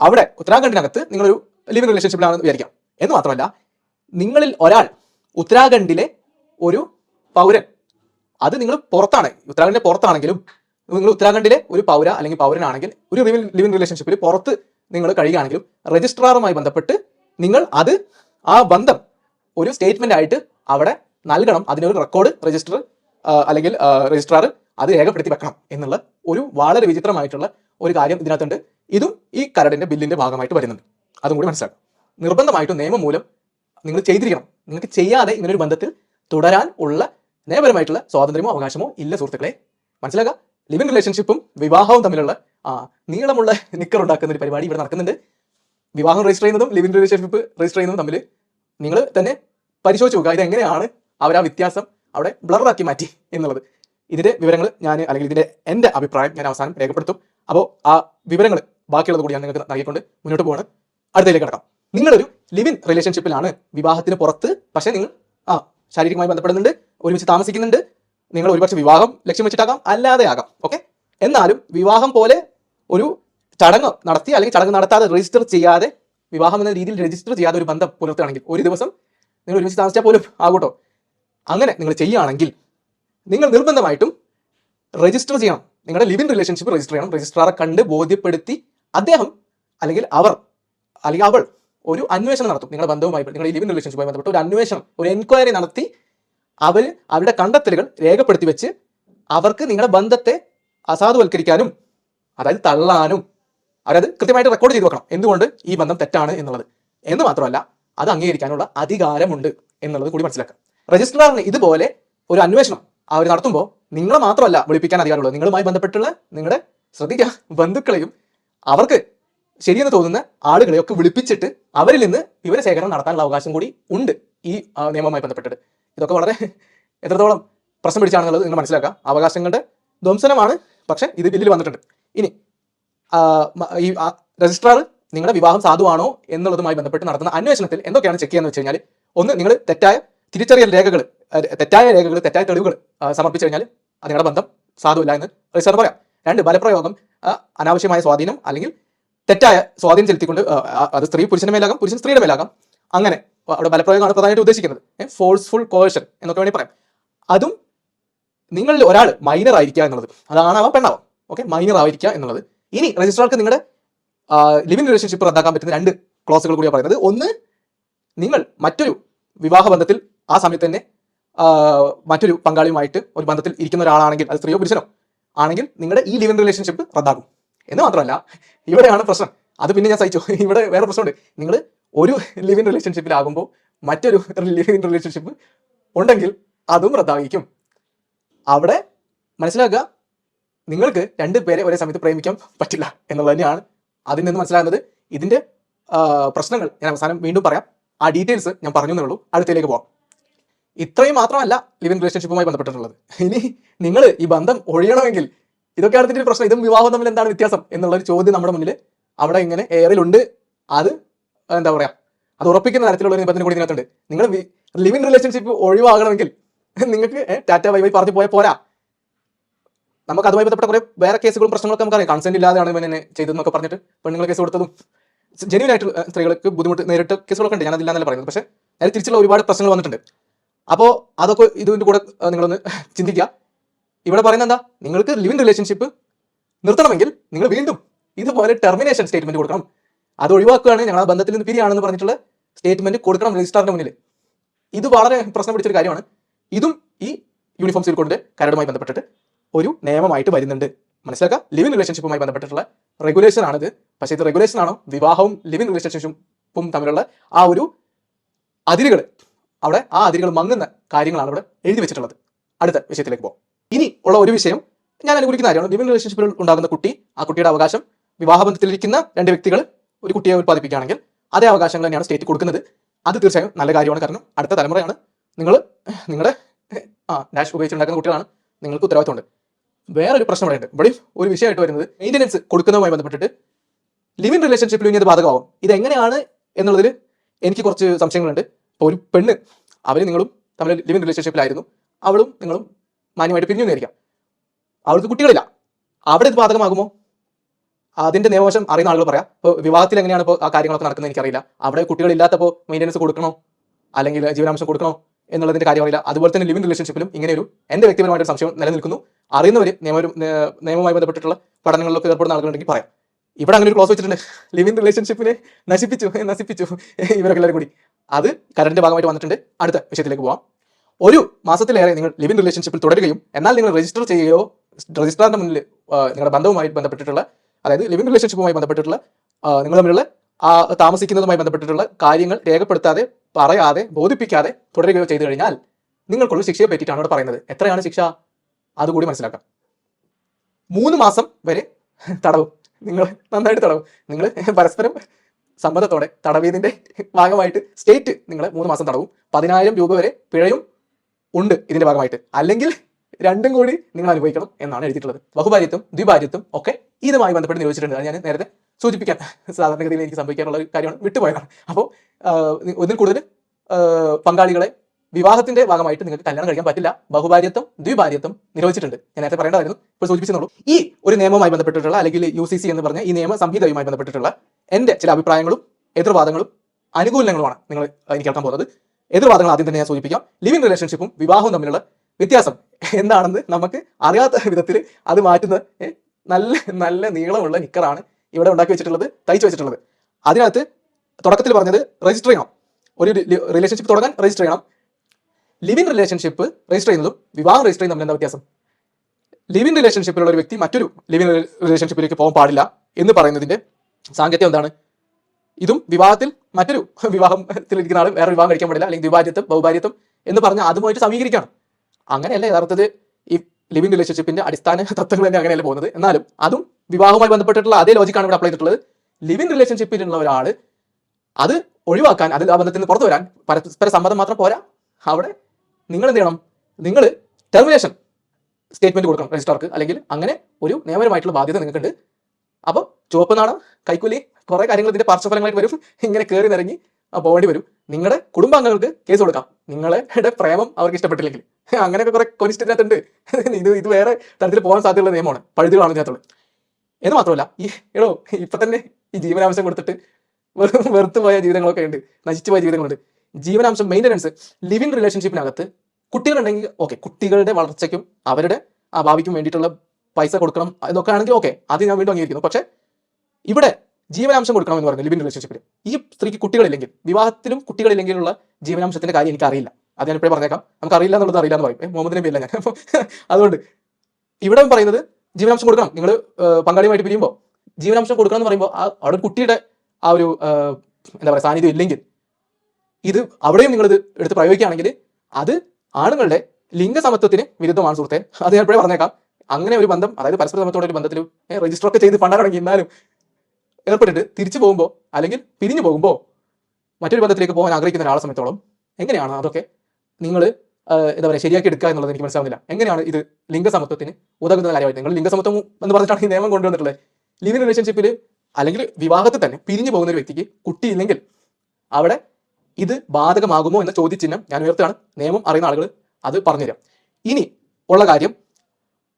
അവിടെ ഉത്തരാഖണ്ഡിനകത്ത് നിങ്ങളൊരു ലിവിംഗ് റിലേഷൻഷിപ്പിലാണെന്ന് വിചാരിക്കാം. എന്ന് മാത്രമല്ല നിങ്ങളിൽ ഒരാൾ ഉത്തരാഖണ്ഡിലെ ഒരു പൗരൻ അത് നിങ്ങൾ പുറത്താണ് ഉത്തരാഖണ്ഡിലെ പുറത്താണെങ്കിലും നിങ്ങൾ ഉത്തരാഖണ്ഡിലെ ഒരു പൗര അല്ലെങ്കിൽ പൗരനാണെങ്കിൽ ഒരു ലിവിംഗ് റിലേഷൻഷിപ്പിൽ പുറത്ത് നിങ്ങൾ കഴിയുകയാണെങ്കിലും രജിസ്ട്രാറുമായി ബന്ധപ്പെട്ട് നിങ്ങൾ അത് ആ ബന്ധം ഒരു സ്റ്റേറ്റ്മെന്റ് ആയിട്ട് അവിടെ നൽകണം. അതിനൊരു റെക്കോർഡ് രജിസ്റ്റർ അല്ലെങ്കിൽ രജിസ്ട്രാർ അത് രേഖപ്പെടുത്തി വെക്കണം എന്നുള്ള ഒരു വളരെ വിചിത്രമായിട്ടുള്ള ഒരു കാര്യം ഇതിനകത്തുണ്ട്. ഇതും ഈ കരടിന്റെ ബില്ലിന്റെ ഭാഗമായിട്ട് വരുന്നുണ്ട്. അതും കൂടി മനസ്സിലാക്കും. നിർബന്ധമായിട്ടും നിയമം മൂലം നിങ്ങൾ ചെയ്തിരിക്കണം. നിങ്ങൾക്ക് ചെയ്യാതെ ഇങ്ങനൊരു ബന്ധത്തിൽ തുടരാൻ ഉള്ള നിയമപരമായിട്ടുള്ള സ്വാതന്ത്ര്യമോ അവകാശമോ ഇല്ല സുഹൃത്തുക്കളെ. മനസ്സിലാക്കുക ലിവിൻ റിലേഷൻഷിപ്പും വിവാഹവും തമ്മിലുള്ള ആ നീളമുള്ള നിക്കർ ഉണ്ടാക്കുന്ന ഒരു പരിപാടി ഇവിടെ നടക്കുന്നുണ്ട്. വിവാഹം രജിസ്റ്റർ ചെയ്യുന്നതും ലിവിൻ റിലേഷൻഷിപ്പ് രജിസ്റ്റർ ചെയ്യുന്നതും തമ്മിൽ നിങ്ങൾ തന്നെ പരിശോധിച്ച് നോക്കുക. ഇത് എങ്ങനെയാണ് അവർ ആ വ്യത്യാസം അവിടെ ബ്ലറാക്കി മാറ്റി എന്നുള്ളത്. ഇതിന്റെ വിവരങ്ങൾ ഞാൻ അല്ലെങ്കിൽ ഇതിന്റെ എന്റെ അഭിപ്രായം ഞാൻ അവസാനം രേഖപ്പെടുത്തും. അപ്പോൾ ആ വിവരങ്ങൾ ബാക്കിയുള്ളത് കൂടി ഞാൻ നിങ്ങൾക്ക് നൽകിക്കൊണ്ട് മുന്നോട്ട് പോവാണ്. അടുത്തതിലേക്ക് കിടക്കാം. നിങ്ങളൊരു ലിവിൻ റിലേഷൻഷിപ്പിലാണ് വിവാഹത്തിന് പുറത്ത്. പക്ഷേ നിങ്ങൾ ആ ശാരീരികമായി ബന്ധപ്പെടുന്നുണ്ട് ഒരുമിച്ച് താമസിക്കുന്നുണ്ട്. നിങ്ങൾ ഒരുപക്ഷെ വിവാഹം ലക്ഷ്യം വെച്ചിട്ടാകാം അല്ലാതെ ആകാം. ഓക്കെ? എന്നാലും വിവാഹം പോലെ ഒരു ചടങ്ങ് നടത്തി അല്ലെങ്കിൽ ചടങ്ങ് നടത്താതെ രജിസ്റ്റർ ചെയ്യാതെ വിവാഹം എന്ന രീതിയിൽ രജിസ്റ്റർ ചെയ്യാതെ ഒരു ബന്ധം പുലർത്തുകയാണെങ്കിൽ ഒരു ദിവസം നിങ്ങൾ ഒരുമിച്ച് താമസിച്ചാൽ പോലും ആകൂട്ടോ. അങ്ങനെ നിങ്ങൾ ചെയ്യുകയാണെങ്കിൽ നിങ്ങൾ നിർബന്ധമായിട്ടും രജിസ്റ്റർ ചെയ്യണം. നിങ്ങളുടെ ലിവിൻ റിലേഷൻഷിപ്പ് രജിസ്റ്റർ ചെയ്യണം. രജിസ്ട്രാറെ കണ്ട് ബോധ്യപ്പെടുത്തി അദ്ദേഹം അല്ലെങ്കിൽ അവർ അല്ലെങ്കിൽ അവൾ ഒരു അന്വേഷണം നടത്തും. നിങ്ങളുടെ ബന്ധവുമായി നിങ്ങളുടെ ലിവിൻ റിലേഷൻഷിപ്പുമായി ബന്ധപ്പെട്ട് ഒരു അന്വേഷണം ഒരു എൻക്വയറി നടത്തി അവർ അവരുടെ കണ്ടെത്തലുകൾ രേഖപ്പെടുത്തി വെച്ച് അവർക്ക് നിങ്ങളുടെ ബന്ധത്തെ അസാധുവൽക്കരിക്കാനും അതായത് തള്ളാനും അവരത് കൃത്യമായിട്ട് റെക്കോർഡ് ചെയ്ത് വെക്കണം. എന്തുകൊണ്ട് ഈ ബന്ധം തെറ്റാണ് എന്നുള്ളത്. എന്ന് മാത്രമല്ല അത് അംഗീകരിക്കാനുള്ള അധികാരമുണ്ട് എന്നുള്ളത് കൂടി മനസ്സിലാക്കാം രജിസ്ട്രാറിന് ഇതുപോലെ ഒരു അന്വേഷണം അവർ നടത്തുമ്പോൾ നിങ്ങളെ മാത്രമല്ല വിളിപ്പിക്കാൻ അധികാരമുള്ളത്. നിങ്ങളുമായി ബന്ധപ്പെട്ടുള്ള നിങ്ങളുടെ ശ്രദ്ധിക്കുക ബന്ധുക്കളെയും അവർക്ക് ശരിയെന്ന് തോന്നുന്ന ആളുകളെയൊക്കെ വിളിപ്പിച്ചിട്ട് അവരിൽ നിന്ന് വിവരശേഖരണം നടത്താനുള്ള അവകാശം കൂടി ഉണ്ട് ഈ നിയമവുമായി ബന്ധപ്പെട്ടിട്ട്. ഇതൊക്കെ വളരെ എത്രത്തോളം പ്രശ്നം പിടിച്ചാണെന്നുള്ളത് നിങ്ങൾ മനസ്സിലാക്കുക അവകാശങ്ങളുടെ ധ്വംസനമാണ് പക്ഷേ ഇത് ബില്ലിൽ വന്നിട്ടുണ്ട്. ഇനി ഈ രജിസ്ട്രാർ നിങ്ങളുടെ വിവാഹം സാധുവാണോ എന്നുള്ളതുമായി ബന്ധപ്പെട്ട് നടത്തുന്ന അന്വേഷണത്തിൽ എന്തൊക്കെയാണ് ചെക്ക് ചെയ്യാന്ന് വെച്ച് കഴിഞ്ഞാൽ ഒന്ന് നിങ്ങൾ തെറ്റായ തിരിച്ചറിയൽ രേഖകൾ തെറ്റായ രേഖകൾ തെറ്റായ തെളിവുകൾ സമർപ്പിച്ചു കഴിഞ്ഞാൽ അത് നിങ്ങളുടെ ബന്ധം സാധുവില്ല എന്ന് രജിസ്ട്രാർ പറയാം. രണ്ട് ബലപ്രയോഗം അനാവശ്യമായ സ്വാധീനം അല്ലെങ്കിൽ തെറ്റായ സ്വാധീനം ചെലുത്തിക്കൊണ്ട് അത് സ്ത്രീ പുരുഷന് മേലാകാം പുരുഷൻ സ്ത്രീയുടെ മേലാകാം. അങ്ങനെ അവിടെ ബലപ്രയോഗമാണ് പ്രധാനമായിട്ട് ഉദ്ദേശിക്കുന്നത്. ഫോഴ്സ്ഫുൾ കോഴ്ഷൻ എന്നൊക്കെ വേണമെങ്കിൽ പറയാം. അതും നിങ്ങളിൽ ഒരാൾ മൈനർ ആയിരിക്കുക എന്നുള്ളത്. അതാണാവാം പെണ്ണാവാം. ഓക്കെ മൈനർ ആയിരിക്കുക എന്നുള്ളത്. ഇനി രജിസ്ട്രാർക്ക് നിങ്ങളുടെ ലിവിങ് റിലേഷൻഷിപ്പ് റദ്ദാക്കാൻ പറ്റുന്ന രണ്ട് ക്ലോസുകൾ കൂടിയാണ് പറയുന്നത്. ഒന്ന് നിങ്ങൾ മറ്റൊരു വിവാഹ ബന്ധത്തിൽ ആ സമയത്ത് തന്നെ മറ്റൊരു പങ്കാളിയുമായിട്ട് ഒരു ബന്ധത്തിൽ ഇരിക്കുന്ന ഒരാളാണെങ്കിൽ അത് സ്ത്രീയോ പുരുഷനോ? ആണെങ്കിൽ നിങ്ങളുടെ ഈ ലിവിംഗ് റിലേഷൻഷിപ്പ് റദ്ദാകും എന്ന് മാത്രമല്ല ഇവിടെയാണ് പ്രശ്നം. അത് പിന്നെ ഞാൻ സഹിച്ചു. ഇവിടെ വേറെ പ്രശ്നമുണ്ട്. നിങ്ങൾ ഒരു ലിവിംഗ് റിലേഷൻഷിപ്പിലാകുമ്പോൾ മറ്റൊരു ലിവിംഗ് റിലേഷൻഷിപ്പ് ഉണ്ടെങ്കിൽ അതും റദ്ദാകിക്കും അവിടെ മനസ്സിലാക്കുക നിങ്ങൾക്ക് രണ്ട് പേരെ ഒരേ സമയത്ത് പ്രേമിക്കാൻ പറ്റില്ല എന്നുള്ളത് തന്നെയാണ് അതിൽ നിന്ന് മനസ്സിലാകുന്നത്. ഇതിന്റെ പ്രശ്നങ്ങൾ ഞാൻ അവസാനം വീണ്ടും പറയാം. ആ ഡീറ്റെയിൽസ് ഞാൻ പറഞ്ഞു ഉള്ളൂ അടുത്തയിലേക്ക് പോകാം ഇത്രയും മാത്രമല്ല ലിവിൻ റിലേഷൻഷിപ്പുമായി ബന്ധപ്പെട്ടിട്ടുള്ളത്. ഇനി നിങ്ങൾ ഈ ബന്ധം ഒഴിയണമെങ്കിൽ ഇതൊക്കെയാണ് ഇതിന്റെ പ്രശ്നം. ഇതും വിവാഹം തമ്മിൽ എന്താണ് വ്യത്യാസം എന്നുള്ള ഒരു ചോദ്യം നമ്മുടെ മുന്നിൽ അവിടെ ഇങ്ങനെ എയറിലുണ്ട് അത് എന്താ പറയുക അത് ഉറപ്പിക്കുന്ന തരത്തിലുള്ള ഒരു നിബന്ധന കൂടി ഇതിനകത്തുണ്ട്. നിങ്ങൾ ലിവിൻ റിലേഷൻഷിപ്പ് ഒഴിവാകണമെങ്കിൽ നിങ്ങൾക്ക് ടാറ്റ വൈ വൈ പറഞ്ഞു പോയാൽ പോരാ. നമുക്ക് അതുമായി ബന്ധപ്പെട്ട കുറേ വേറെ കേസുകളും പ്രശ്നങ്ങളൊക്കെ നമുക്കറിയാം. കൺസെന്റ് ഇല്ലാതെയാണ് ഇവനെ ചെയ്തതെന്നൊക്കെ പറഞ്ഞിട്ട് പെണ്ണുങ്ങൾ കേസ് കൊടുത്തതും. ജെന്യൂൻ ആയിട്ട് സ്ത്രീകൾക്ക് ബുദ്ധിമുട്ട് നേരിട്ട് കേസുകളൊക്കെ ഉണ്ട്. ഞാനതില്ല എന്നല്ല പറയുന്നത്. പക്ഷേ അതിൽ തിരിച്ചുള്ള ഒരുപാട് പ്രശ്നങ്ങൾ വന്നിട്ടുണ്ട്. അപ്പോൾ അതൊക്കെ ഇതിന്റെ കൂടെ നിങ്ങളൊന്ന് ചിന്തിക്കുക. ഇവിടെ പറയുന്നത് എന്താ? നിങ്ങൾക്ക് ലിവിങ് റിലേഷൻഷിപ്പ് നിർത്തണമെങ്കിൽ നിങ്ങൾ വീണ്ടും ഇതുപോലെ ടെർമിനേഷൻ സ്റ്റേറ്റ്മെന്റ് കൊടുക്കണം. അത് ഒഴിവാക്കുകയാണ് ഞങ്ങൾ ആ ബന്ധത്തിൽ നിന്ന് പിരിയാണെന്ന് പറഞ്ഞിട്ടുള്ള സ്റ്റേറ്റ്മെന്റ് കൊടുക്കണം രജിസ്ട്രാറിന്റെ മുന്നിൽ. ഇത് വളരെ പ്രശ്നം പിടിച്ചൊരു കാര്യമാണ്. ഇതും ഈ യൂണിഫോം സീൽ കൊണ്ട് കരടുമായി ബന്ധപ്പെട്ടിട്ട് ഒരു നിയമമായിട്ട് വരുന്നുണ്ട്. മനസ്സിലാക്കുക ലിവിങ് റിലേഷൻഷിപ്പുമായി ബന്ധപ്പെട്ടിട്ടുള്ള റെഗുലേഷൻ ആണിത്. പക്ഷേ ഇത് റെഗുലേഷൻ ആണോ? വിവാഹവും ലിവിങ് റിലേഷൻഷിപ്പും തമ്മിലുള്ള ആ ഒരു അതിരുകൾ അവിടെ ആ അതിരുകൾ മങ്ങുന്ന കാര്യങ്ങളാണ് ഇവിടെ എഴുതി വെച്ചിട്ടുള്ളത്. അടുത്ത വിഷയത്തിലേക്ക് പോകാം ഇനി ഉള്ള ഒരു വിഷയം ഞാൻ അനുകൂലിക്കുന്ന കാര്യമാണ്. ലിവിങ് റിലേഷൻഷിപ്പിൽ ഉണ്ടാകുന്ന കുട്ടി ആ കുട്ടിയുടെ അവകാശം വിവാഹബന്ധത്തിലിരിക്കുന്ന രണ്ട് വ്യക്തികൾ ഒരു കുട്ടിയെ ഉത്പാദിപ്പിക്കുകയാണെങ്കിൽ അതേ അവകാശങ്ങൾ തന്നെയാണ് സ്റ്റേറ്റ് കൊടുക്കുന്നത്. അത് തീർച്ചയായും നല്ല കാര്യമാണ്. കാരണം അടുത്ത തലമുറയാണ്. നിങ്ങൾ നിങ്ങളുടെ ആ ഡാഷ് ഉപയോഗിച്ചുണ്ടാക്കുന്ന കുട്ടികളാണ്. നിങ്ങൾക്ക് ഉത്തരവാദിത്തമുണ്ട് വേറൊരു പ്രശ്നം ഇവിടെ ഉണ്ട് ഇവിടെ ഒരു വിഷയമായിട്ട് വരുന്നത് മെയിന്റനൻസ് കൊടുക്കുന്നതുമായി ബന്ധപ്പെട്ടിട്ട് ലിവിങ് റിലേഷൻഷിപ്പിൽ ഇനി അത് ബാധകമാവും. ഇത് എങ്ങനെയാണ് എന്നുള്ളതിൽ എനിക്ക് കുറച്ച് സംശയങ്ങളുണ്ട്. ഇപ്പോൾ ഒരു പെണ്ണ് അവർ നിങ്ങളും തമ്മിൽ ലിവിങ് റിലേഷൻഷിപ്പിലായിരുന്നു അവളും നിങ്ങളും മാന്യമായിട്ട് പിരിഞ്ഞു നേരിക്കാം അവൾക്ക് കുട്ടികളില്ല. അവിടെ ഇത് ബാധകമാകുമോ? അതിന്റെ നിയമവശം അറിയുന്ന ആളുകൾ പറയാം. ഇപ്പോൾ വിവാഹത്തിൽ എങ്ങനെയാണ് ഇപ്പോൾ ആ കാര്യങ്ങളൊക്കെ നടക്കുന്നത് എനിക്കറിയില്ല. അവിടെ കുട്ടികളില്ലാത്തപ്പോൾ മെയിന്റനൻസ് കൊടുക്കണോ? അല്ലെങ്കിൽ ജീവനാംശം കൊടുക്കണോ? എന്നുള്ളതിന്റെ കാര്യം അറിയില്ല അതുപോലെ തന്നെ ലിവിംഗ് റിലേഷൻഷിപ്പിലും ഇങ്ങനെ ഒരു എന്റെ വ്യക്തിപരമായിട്ട് സംശയം നിലനിൽക്കുന്നു. അറിയുന്നവർ നിയമ നിയമവുമായി ബന്ധപ്പെട്ടിട്ടുള്ള പഠനങ്ങളിലൊക്കെ ഏർപ്പെടുന്ന ആളുകളുണ്ടെങ്കിൽ പറയാം. ഇവിടെ അങ്ങനെ ഒരു ക്ലോസ് വെച്ചിട്ടുണ്ട്. ലിവിംഗ് റിലേഷൻഷിപ്പിനെ നശിപ്പിച്ചു നശിപ്പിച്ചു. ഇവരൊക്കെ എല്ലാവരും കൂടി. അത് കരടിന്റെ ഭാഗമായിട്ട് വന്നിട്ടുണ്ട്. അടുത്ത വിഷയത്തിലേക്ക് പോവാം. ഒരു മാസത്തിലേറെ നിങ്ങൾ ലിവിംഗ് റിലേഷൻഷിപ്പിൽ തുടരുകയും എന്നാൽ നിങ്ങൾ രജിസ്റ്റർ ചെയ്യുകയോ രജിസ്ട്രാറിന്റെ മുന്നിൽ നിങ്ങളുടെ ബന്ധവുമായി ബന്ധപ്പെട്ടിട്ടുള്ള അതായത് ലിവിംഗ് റിലേഷൻഷിപ്പുമായി ബന്ധപ്പെട്ടിട്ടുള്ള നിങ്ങൾ തമ്മിലുള്ള ആ താമസിക്കുന്നതുമായി ബന്ധപ്പെട്ടിട്ടുള്ള കാര്യങ്ങൾ രേഖപ്പെടുത്താതെ പറയാതെ ബോധിപ്പിക്കാതെ തുടരുകയോ ചെയ്തു കഴിഞ്ഞാൽ നിങ്ങൾക്കുള്ള ശിക്ഷയെ പറ്റിയിട്ടാണ് ഇവിടെ പറയുന്നത്. എത്രയാണ് ശിക്ഷ? അതുകൂടി മനസ്സിലാക്കാം. മൂന്ന് മാസം വരെ തടവും. നിങ്ങൾ നന്നായിട്ട് തടവും. നിങ്ങൾ പരസ്പരം സമ്മതത്തോടെ തടവിയതിന്റെ ഭാഗമായിട്ട് സ്റ്റേറ്റ് നിങ്ങൾ മൂന്ന് മാസം തടവും. പതിനായിരം രൂപ വരെ പിഴയും ഉണ്ട് ഇതിന്റെ ഭാഗമായിട്ട്. അല്ലെങ്കിൽ രണ്ടും കൂടി നിങ്ങൾ അനുഭവിക്കണം എന്നാണ് എഴുതിയിട്ടുള്ളത്. ബഹുഭാര്യത്വം ദ്വിഭാര്യത്വം ഒക്കെ ഇതുമായി ബന്ധപ്പെട്ട് നിരോധിച്ചിട്ടുണ്ട്. അത് ഞാൻ നേരത്തെ സൂചിപ്പിക്കാൻ സാധാരണഗതിയിൽ എനിക്ക് സംഭവിക്കാനുള്ള കാര്യമാണ് വിട്ടുപോയതാണ്. അപ്പോൾ ഒന്നിൽ കൂടുതൽ പങ്കാളികളെ വിവാഹത്തിന്റെ ഭാഗമായിട്ട് നിങ്ങൾക്ക് കല്യാണം കഴിക്കാൻ പറ്റില്ല. ബഹുഭാര്യത്വം ദ്വിഭാര്യത്വം നിരോധിച്ചിട്ടുണ്ട്. ഞാൻ നേരത്തെ പറയേണ്ടതായിരുന്നു. ഇപ്പോൾ സൂചിപ്പിച്ചെന്നുള്ളൂ ഈ ഒരു നിയമവുമായി ബന്ധപ്പെട്ടിട്ടുള്ള അല്ലെങ്കിൽ യു സി സി എന്ന് പറഞ്ഞ ഈ നിയമ സംഹിതയുമായി ബന്ധപ്പെട്ടിട്ടുള്ള എന്റെ ചില അഭിപ്രായങ്ങളും എതിർവാദങ്ങളും അനുകൂലങ്ങളുമാണ് നിങ്ങൾ എനിക്ക് കേൾക്കാൻ പോകുന്നത്. എതിർവാദങ്ങൾ ആദ്യം തന്നെ ഞാൻ സൂചിപ്പിക്കാം. ലിവിംഗ് റിലേഷൻഷിപ്പും വിവാഹവും തമ്മിലുള്ള വ്യത്യാസം എന്താണെന്ന് നമുക്ക് അറിയാത്ത വിധത്തിൽ അത് മാറ്റുന്ന നല്ല നല്ല നീളമുള്ള നിക്കറാണ് ഇവിടെ ഉണ്ടാക്കി വെച്ചിട്ടുള്ളത് തയ്ച്ചു വെച്ചിട്ടുള്ളത്. അതിനകത്ത് തുടക്കത്തിൽ പറഞ്ഞത് രജിസ്റ്റർ ചെയ്യണം. ഒരു റിലേഷൻഷിപ്പ് തുടങ്ങാൻ രജിസ്റ്റർ ചെയ്യണം. ലിവിംഗ് റിലേഷൻഷിപ്പ് രജിസ്റ്റർ ചെയ്യുന്നതും വിവാഹം രജിസ്റ്റർ ചെയ്യുന്നതും എന്താ വ്യത്യാസം? ലിവിംഗ് റിലേഷൻഷിപ്പിലുള്ള ഒരു വ്യക്തി മറ്റൊരു ലിവിംഗ് റിലേഷൻഷിപ്പിലേക്ക് പോകാൻ പാടില്ല എന്ന് പറയുന്നതിന്റെ സാങ്കത്യം എന്താണ്? ഇതും വിവാഹത്തിൽ മറ്റൊരു വിവാഹത്തിൽ ഇരിക്കുന്ന ആൾ വേറെ വിവാഹം കഴിക്കാൻ പാടില്ല അല്ലെങ്കിൽ വിഭാജ്യത്വം ബഹുഭാര്യത്വം എന്ന് പറഞ്ഞ് അതുമായിട്ട് സമീകരിക്കണം അങ്ങനെയല്ല യഥാർത്ഥത്തിൽ ഈ ലിവിംഗ് റിലേഷൻഷിപ്പിന്റെ അടിസ്ഥാന തത്വങ്ങൾ തന്നെ അങ്ങനെയല്ല പോകുന്നത്. എന്നാലും അതും വിവാഹവുമായി ബന്ധപ്പെട്ടിട്ടുള്ള അതേ ലോജിക്കാണ് ഇവിടെ അപ്ലൈ ചെയ്തിട്ടുള്ളത്. ലിവിങ് റിലേഷൻഷിപ്പിലുള്ള ഒരാൾ അത് ഒഴിവാക്കാൻ അതിൽ ആ ബന്ധത്തിൽ നിന്ന് പുറത്തു വരാൻ പരസ്പര സമ്മതം മാത്രം പോരാ. അവിടെ നിങ്ങൾ എന്ത് ചെയ്യണം? നിങ്ങൾ ടെർമിനേഷൻ സ്റ്റേറ്റ്മെന്റ് കൊടുക്കണം രജിസ്ട്രാർക്ക് അല്ലെങ്കിൽ അങ്ങനെ ഒരു നിയമപരമായിട്ടുള്ള ബാധ്യത നിങ്ങൾക്കുണ്ട്. അപ്പോൾ ചുവപ്പ് നാടം കൈക്കൂലി കുറെ കാര്യങ്ങൾ ഇതിന്റെ പാർശ്വഫലങ്ങളായിട്ട് വരും. ഇങ്ങനെ കയറി നിറങ്ങി പോകേണ്ടി വരും. നിങ്ങളുടെ കുടുംബാംഗങ്ങൾക്ക് കേസ് കൊടുക്കാം. നിങ്ങളുടെ പ്രേമം അവർക്ക് ഇഷ്ടപ്പെട്ടില്ലെങ്കിൽ. അങ്ങനെയൊക്കെ കുറെ കൊനിസ്റ്റിനകത്തുണ്ട് ഇത് ഇത് വേറെ തരത്തിൽ പോകാൻ സാധ്യതയുള്ള നിയമമാണ്. പഴുതുകളാണ് ഇതിനകത്തുള്ളത്. എന്ന് മാത്രമല്ല ഈ എടോ ഇപ്പൊ തന്നെ ഈ ജീവനാംശം കൊടുത്തിട്ട് വെറും വെറുത്തു പോയ ജീവിതങ്ങളൊക്കെ ഉണ്ട് നശിച്ചു പോയ ജീവിതങ്ങളുണ്ട്. ജീവനാംശം മെയിന്റനൻസ് ലിവിങ് റിലേഷൻഷിപ്പിനകത്ത് കുട്ടികളുണ്ടെങ്കിൽ ഓക്കെ കുട്ടികളുടെ വളർച്ചയ്ക്കും അവരുടെ ആ ഭാവിക്കും വേണ്ടിയിട്ടുള്ള പൈസ കൊടുക്കണം എന്നൊക്കെ ആണെങ്കിൽ ഓക്കെ അത് ഞാൻ വീണ്ടും അംഗീകരിക്കുന്നു. പക്ഷേ ഇവിടെ ജീവനാംശം കൊടുക്കണം എന്ന് പറഞ്ഞു ലിവിൻ റിലേഷൻഷിപ്പിൽ ഈ സ്ത്രീക്ക് കുട്ടികളില്ലെങ്കിൽ വിവാഹത്തിലും കുട്ടികളില്ലെങ്കിലുള്ള ജീവനാംശത്തിന്റെ കാര്യം എനിക്ക് അറിയില്ല അത് ഞാൻ ഇപ്പോഴേ പറഞ്ഞേക്കാം. നമുക്ക് അറിയില്ല എന്നുള്ളത് അറിയില്ല എന്ന് പറയും. മുഹമ്മദ് നബി അല്ല ഞാൻ. അതുകൊണ്ട് ഇവിടെ പറയുന്നത് ജീവനാംശം കൊടുക്കണം. നിങ്ങൾ പങ്കാളിയുമായിട്ട് പിരിയുമ്പോൾ ജീവനാംശം കൊടുക്കണം എന്ന് പറയുമ്പോൾ അവിടെ കുട്ടിയുടെ ആ ഒരു എന്താ പറയുക സാന്നിധ്യം ഇല്ലെങ്കിൽ ഇത് അവിടെയും നിങ്ങൾ ഇത് എടുത്ത് പ്രയോഗിക്കുകയാണെങ്കിൽ അത് ആണുങ്ങളുടെ ലിംഗസമത്വത്തിന് വിരുദ്ധമാണ് സുഹൃത്തെ. അത് ഞാൻ എപ്പോഴേ പറഞ്ഞേക്കാം. അങ്ങനെ ഒരു ബന്ധം അതായത് പരസ്പര സമത്വത്തോടെ ഒരു ബന്ധത്തിൽ രജിസ്റ്റർ ഒക്കെ ചെയ്ത് പണ്ടാണെങ്കിൽ എന്നാലും ഏർപ്പെട്ടിട്ട് തിരിച്ചു പോകുമ്പോൾ അല്ലെങ്കിൽ പിരിഞ്ഞു പോകുമ്പോൾ മറ്റൊരു ബന്ധത്തിലേക്ക് പോകാൻ ആഗ്രഹിക്കുന്ന ഒരാളെ സമയത്തോളം എങ്ങനെയാണ് അതൊക്കെ നിങ്ങൾ എന്താ പറയുക ശരിയാക്കി എടുക്കുക എന്നുള്ളത് എനിക്ക് മനസ്സിലാവുന്നില്ല. എങ്ങനെയാണ് ഇത് ലിംഗസമത്വത്തിന് ഉതകുന്ന കാര്യമായിട്ട്? നിങ്ങൾ ലിംഗസമത്വം എന്ന് പറഞ്ഞിട്ടാണ് ഈ നിയമം കൊണ്ടുവന്നിട്ടുള്ളത്. ലിവിങ് റിലേഷൻഷിപ്പിൽ അല്ലെങ്കിൽ വിവാഹത്തിൽ തന്നെ പിരിഞ്ഞു പോകുന്ന ഒരു വ്യക്തിക്ക് കുട്ടിയില്ലെങ്കിൽ അവിടെ ഇത് ബാധകമാകുമോ എന്ന ചോദ്യചിഹ്നം ഞാൻ ഉയർത്തുകയാണ്. നിയമം അറിയുന്ന ആളുകൾ അത് പറഞ്ഞുതരാം. ഇനി ഉള്ള കാര്യം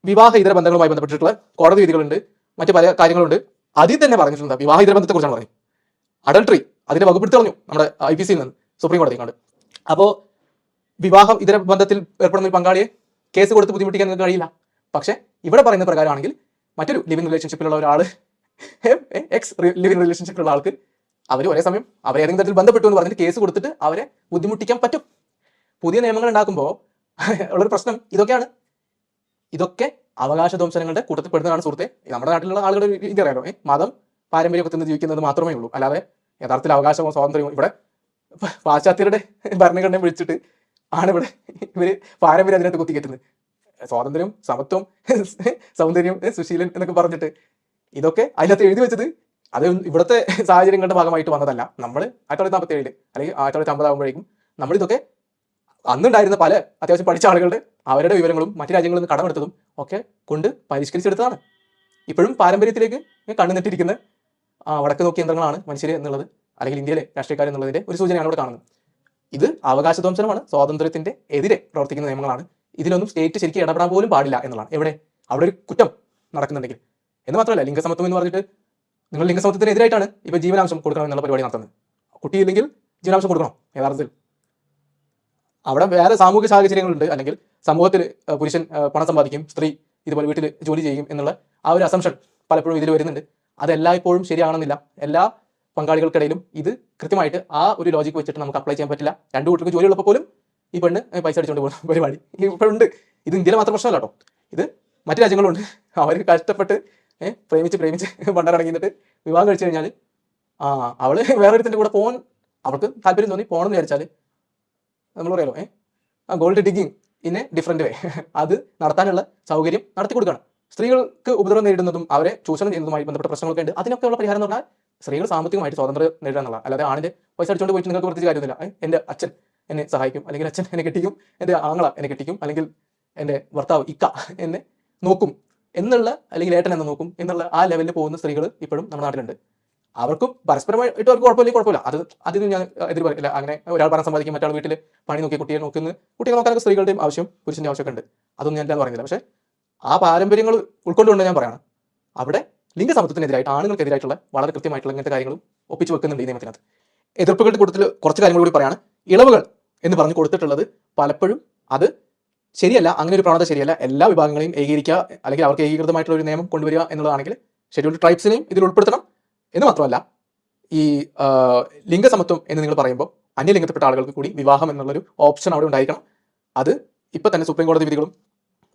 വിവാഹ ഇതര ബന്ധങ്ങളുമായി ബന്ധപ്പെട്ടിട്ടുള്ള കോടതി വിധികളുണ്ട് മറ്റു പല കാര്യങ്ങളുണ്ട്. അതിൽ തന്നെ പറഞ്ഞിട്ടുണ്ട് വിവാഹ ഇതര ബന്ധത്തെ കുറിച്ചാണ് പറഞ്ഞത്. അഡൾട്ടറി അതിന്റെ വകുപ്പെടുത്തി കളഞ്ഞു നമ്മുടെ ഐ പി സിയിൽ നിന്ന് സുപ്രീം കോടതി കണ്ട് അപ്പോൾ വിവാഹം ഇതര ബന്ധത്തിൽ ഏർപ്പെടുന്ന ഒരു പങ്കാളിയെ കേസ് കൊടുത്ത് ബുദ്ധിമുട്ടിക്കാൻ നിങ്ങൾക്ക് കഴിയില്ല. പക്ഷേ ഇവിടെ പറയുന്ന പ്രകാരമാണെങ്കിൽ മറ്റൊരു ലിവിങ് റിലേഷൻഷിപ്പിലുള്ള ഒരാൾ എക്സ് ലിവിങ് റിലേഷൻഷിപ്പിലുള്ള ആൾക്ക് അവർ ഒരേ സമയം അവരെ ഏതെങ്കിലും തരത്തിൽ ബന്ധപ്പെട്ടു എന്ന് പറഞ്ഞിട്ട് കേസ് കൊടുത്തിട്ട് അവരെ ബുദ്ധിമുട്ടിക്കാൻ പറ്റും. പുതിയ നിയമങ്ങൾ ഉണ്ടാക്കുമ്പോൾ ഉള്ളൊരു പ്രശ്നം ഇതൊക്കെയാണ്. ഇതൊക്കെ അവകാശ ധ്വംസനങ്ങളുടെ കൂട്ടത്തിൽ പെടുന്നതാണ് സുഹൃത്തെ. നമ്മുടെ നാട്ടിലുള്ള ആളുകളുടെ രീതി അറിയാലോ. മതം പാരമ്പര്യമൊക്കെ നിന്ന് ജീവിക്കുന്നത് മാത്രമേ ഉള്ളൂ. അല്ലാതെ യഥാർത്ഥത്തിൽ അവകാശമോ സ്വാതന്ത്ര്യമോ ഇവിടെ പാശ്ചാത്യരുടെ ഭരണഘടനയെ വിളിച്ചിട്ട് ആണ് ഇവിടെ ഇവർ പാരമ്പര്യം അതിനകത്ത് കുത്തിക്കറ്റുന്നത് സ്വാതന്ത്ര്യം സമത്വം സൗന്ദര്യം സുശീലൻ എന്നൊക്കെ പറഞ്ഞിട്ട് ഇതൊക്കെ അതിനകത്ത് എഴുതി വെച്ചത് അത് ഇവിടുത്തെ സാഹചര്യങ്ങളുടെ ഭാഗമായിട്ട് വന്നതല്ല. നമ്മൾ ആയിരത്തി തൊള്ളായിരത്തി നാൽപ്പത്തി ഏഴിൽ അല്ലെങ്കിൽ ആയിരത്തി തൊള്ളായിരത്തി അമ്പതാകുമ്പോഴേക്കും നമ്മളിതൊക്കെ അന്നുണ്ടായിരുന്ന പല അത്യാവശ്യം പഠിച്ച ആളുകളുടെ അവരുടെ വിവരങ്ങളും മറ്റു രാജ്യങ്ങളിൽ നിന്ന് കടമെടുത്തതും ഒക്കെ കൊണ്ട് പരിഷ്കരിച്ചെടുത്തതാണ്. ഇപ്പോഴും പാരമ്പര്യത്തിലേക്ക് കണ്ണുനെട്ടിരിക്കുന്ന വടക്ക് നോക്കിയ യന്ത്രങ്ങളാണ് മനുഷ്യർ എന്നുള്ളത് അല്ലെങ്കിൽ ഇന്ത്യയിലെ രാഷ്ട്രീയക്കാർ എന്നുള്ളതിന്റെ ഒരു സൂചനയാണ് ഇവിടെ കാണുന്നത്. ഇത് അവകാശധ്വംസനമാണ്. സ്വാതന്ത്ര്യത്തിന്റെ എതിരെ പ്രവർത്തിക്കുന്ന നിയമങ്ങളാണ്. ഇതിലൊന്നും സ്റ്റേറ്റ് ശരിക്കും ഇടപെടാൻ പോലും പാടില്ല എന്നുള്ളതാണ്. എവിടെ? അവിടെ ഒരു കുറ്റം നടക്കുന്നുണ്ടെങ്കിൽ. എന്ന് മാത്രമല്ല ലിംഗസമത്വം എന്ന് പറഞ്ഞിട്ട് നിങ്ങൾ ലിംഗസമത്വത്തിന് എതിരായിട്ടാണ് ഇപ്പൊ ജീവനാംശം കൊടുക്കണം എന്നുള്ള പരിപാടി നടത്തുന്നത്. കുട്ടിയില്ലെങ്കിൽ ജീവനാംശം കൊടുക്കണം? യഥാർത്ഥത്തിൽ. അവിടെ വേറെ സാമൂഹിക സാഹചര്യങ്ങളുണ്ട്. അല്ലെങ്കിൽ സമൂഹത്തിൽ പുരുഷൻ പണം സമ്പാദിക്കും സ്ത്രീ ഇതുപോലെ വീട്ടിൽ ജോലി ചെയ്യും എന്നുള്ള ആ ഒരു അസംഷൻ പലപ്പോഴും ഇതിൽ വരുന്നുണ്ട്. അതെല്ലായ്പ്പോഴും ശരിയാണെന്നില്ല. എല്ലാ പങ്കാളികൾക്കിടയിലും ഇത് കൃത്യമായിട്ട് ആ ഒരു ലോജിക് വെച്ചിട്ട് നമുക്ക് അപ്ലൈ ചെയ്യാൻ പറ്റില്ല. രണ്ടു കൂട്ടർക്ക് ജോലി ഉള്ളപ്പോൾ പോലും ഈ പെണ്ണ് പൈസ അടിച്ചുകൊണ്ട് പോകുന്ന പരിപാടി ഇപ്പോഴുണ്ട്. ഇത് ഇന്ത്യയിലെ മാത്രം പ്രശ്നമല്ല കേട്ടോ ഇത് മറ്റു രാജ്യങ്ങളുണ്ട്. അവർ കഷ്ടപ്പെട്ട് പ്രേമിച്ച് പ്രേമിച്ച് പണ്ടറങ്ങിയിട്ട് വിവാഹം കഴിച്ചു കഴിഞ്ഞാൽ ആ അവൾ വേറൊരുത്തിന്റെ കൂടെ പോകാൻ അവൾക്ക് താല്പര്യം തോന്നി പോകണം എന്ന് വിചാരിച്ചാൽ നമ്മൾ പറയാലോ ഏഹ് ആ gold digging in a different way അത് നടത്താനുള്ള സൗകര്യം നടത്തി കൊടുക്കണം സ്ത്രീകൾക്ക് ഉപദ്രവം നേരിടുന്നതും അവരെ ചൂഷണം ചെയ്യുന്നതുമായി ബന്ധപ്പെട്ട പ്രശ്നങ്ങളൊക്കെ ഉണ്ട്. അതിനൊക്കെയുള്ള പരിഹാരം എന്ന് പറഞ്ഞാൽ സ്ത്രീകൾ സാമ്പത്തികമായിട്ട് സ്വാതന്ത്ര്യം നേടുക എന്നുള്ള അല്ലാതെ ആണിന്റെ പൈസ അടിച്ചുകൊണ്ട് പോയിട്ട് നിങ്ങൾക്ക് പ്രത്യേകിച്ച് കാര്യമൊന്നുമില്ല. എന്റെ അച്ഛൻ എന്നെ സഹായിക്കും. അല്ലെങ്കിൽ അച്ഛൻ എന്നെ കെട്ടിക്കും. എന്റെ ആങ്ങള എന്നെ കെട്ടിക്കും. അല്ലെങ്കിൽ എന്റെ ഭർത്താവ് ഇക്ക എന്നെ നോക്കും. എന്നുള്ള അല്ലെങ്കിൽ ഏട്ടൻ എന്നെ നോക്കും. എന്നുള്ള ആ ലെവലിൽ പോകുന്ന സ്ത്രീകൾ ഇപ്പോഴും നമ്മുടെ നാട്ടിലുണ്ട്. അവർക്കും പരസ്പരമായിട്ട് അവർക്ക് കുഴപ്പമില്ല കുഴപ്പമില്ല. അത് അതിന് ഞാൻ എതിർ പറയില്ല. അങ്ങനെ ഒരാൾ പണം സമ്പാദിക്കും മറ്റാൾ വീട്ടിൽ പണി നോക്കി കുട്ടിയെ നോക്കുന്ന കുട്ടിയെ നോക്കാനൊക്കെ സ്ത്രീകളുടെയും ആവശ്യം പുരുഷന്റെ ആവശ്യമൊക്കെ ഉണ്ട്. അതൊന്നും ഞാൻ പറയുന്നില്ല. പക്ഷേ ആ പാരമ്പര്യങ്ങൾ ഉൾക്കൊണ്ടുകൊണ്ട് ഞാൻ പറയണം. അവിടെ ലിംഗസമത്വത്തിനെതിരായിട്ട് ആണുങ്ങൾക്കെതിരായിട്ടുള്ള വളരെ കൃത്യമായിട്ടുള്ള ഇങ്ങനത്തെ കാര്യങ്ങളും ഒപ്പിച്ചു വെക്കുന്നുണ്ട് ഈ നിയമത്തിനകത്ത്. എതിർപ്പുകളുടെ കൂട്ടത്തിൽ കുറച്ച് കാര്യങ്ങൾ കൂടി പറയാണ്. ഇളവുകൾ എന്ന് പറഞ്ഞ് കൊടുത്തിട്ടുള്ളത് പലപ്പോഴും അത് ശരിയല്ല അങ്ങനെ ഒരു പ്രവണത ശരിയല്ല. എല്ലാ വിഭാഗങ്ങളെയും ഏകീകരിക്കുക അല്ലെങ്കിൽ അവർക്ക് ഏകീകൃതമായിട്ടുള്ള ഒരു നിയമം കൊണ്ടുവരിക എന്നുള്ളതാണെങ്കിൽ ഷെഡ്യൂൾഡ് ട്രൈബ്സിനെയും ഇതിൽ ഉൾപ്പെടുത്തണം. എന്ന് മാത്രമല്ല ഈ ലിംഗസമത്വം എന്ന് നിങ്ങൾ പറയുമ്പോൾ അന്യലിംഗത്തിൽപ്പെട്ട ആളുകൾക്ക് കൂടി വിവാഹം എന്നുള്ളൊരു ഓപ്ഷൻ അവിടെ ഉണ്ടായിരിക്കണം. അത് ഇപ്പം തന്നെ സുപ്രീം കോടതി വിധികളും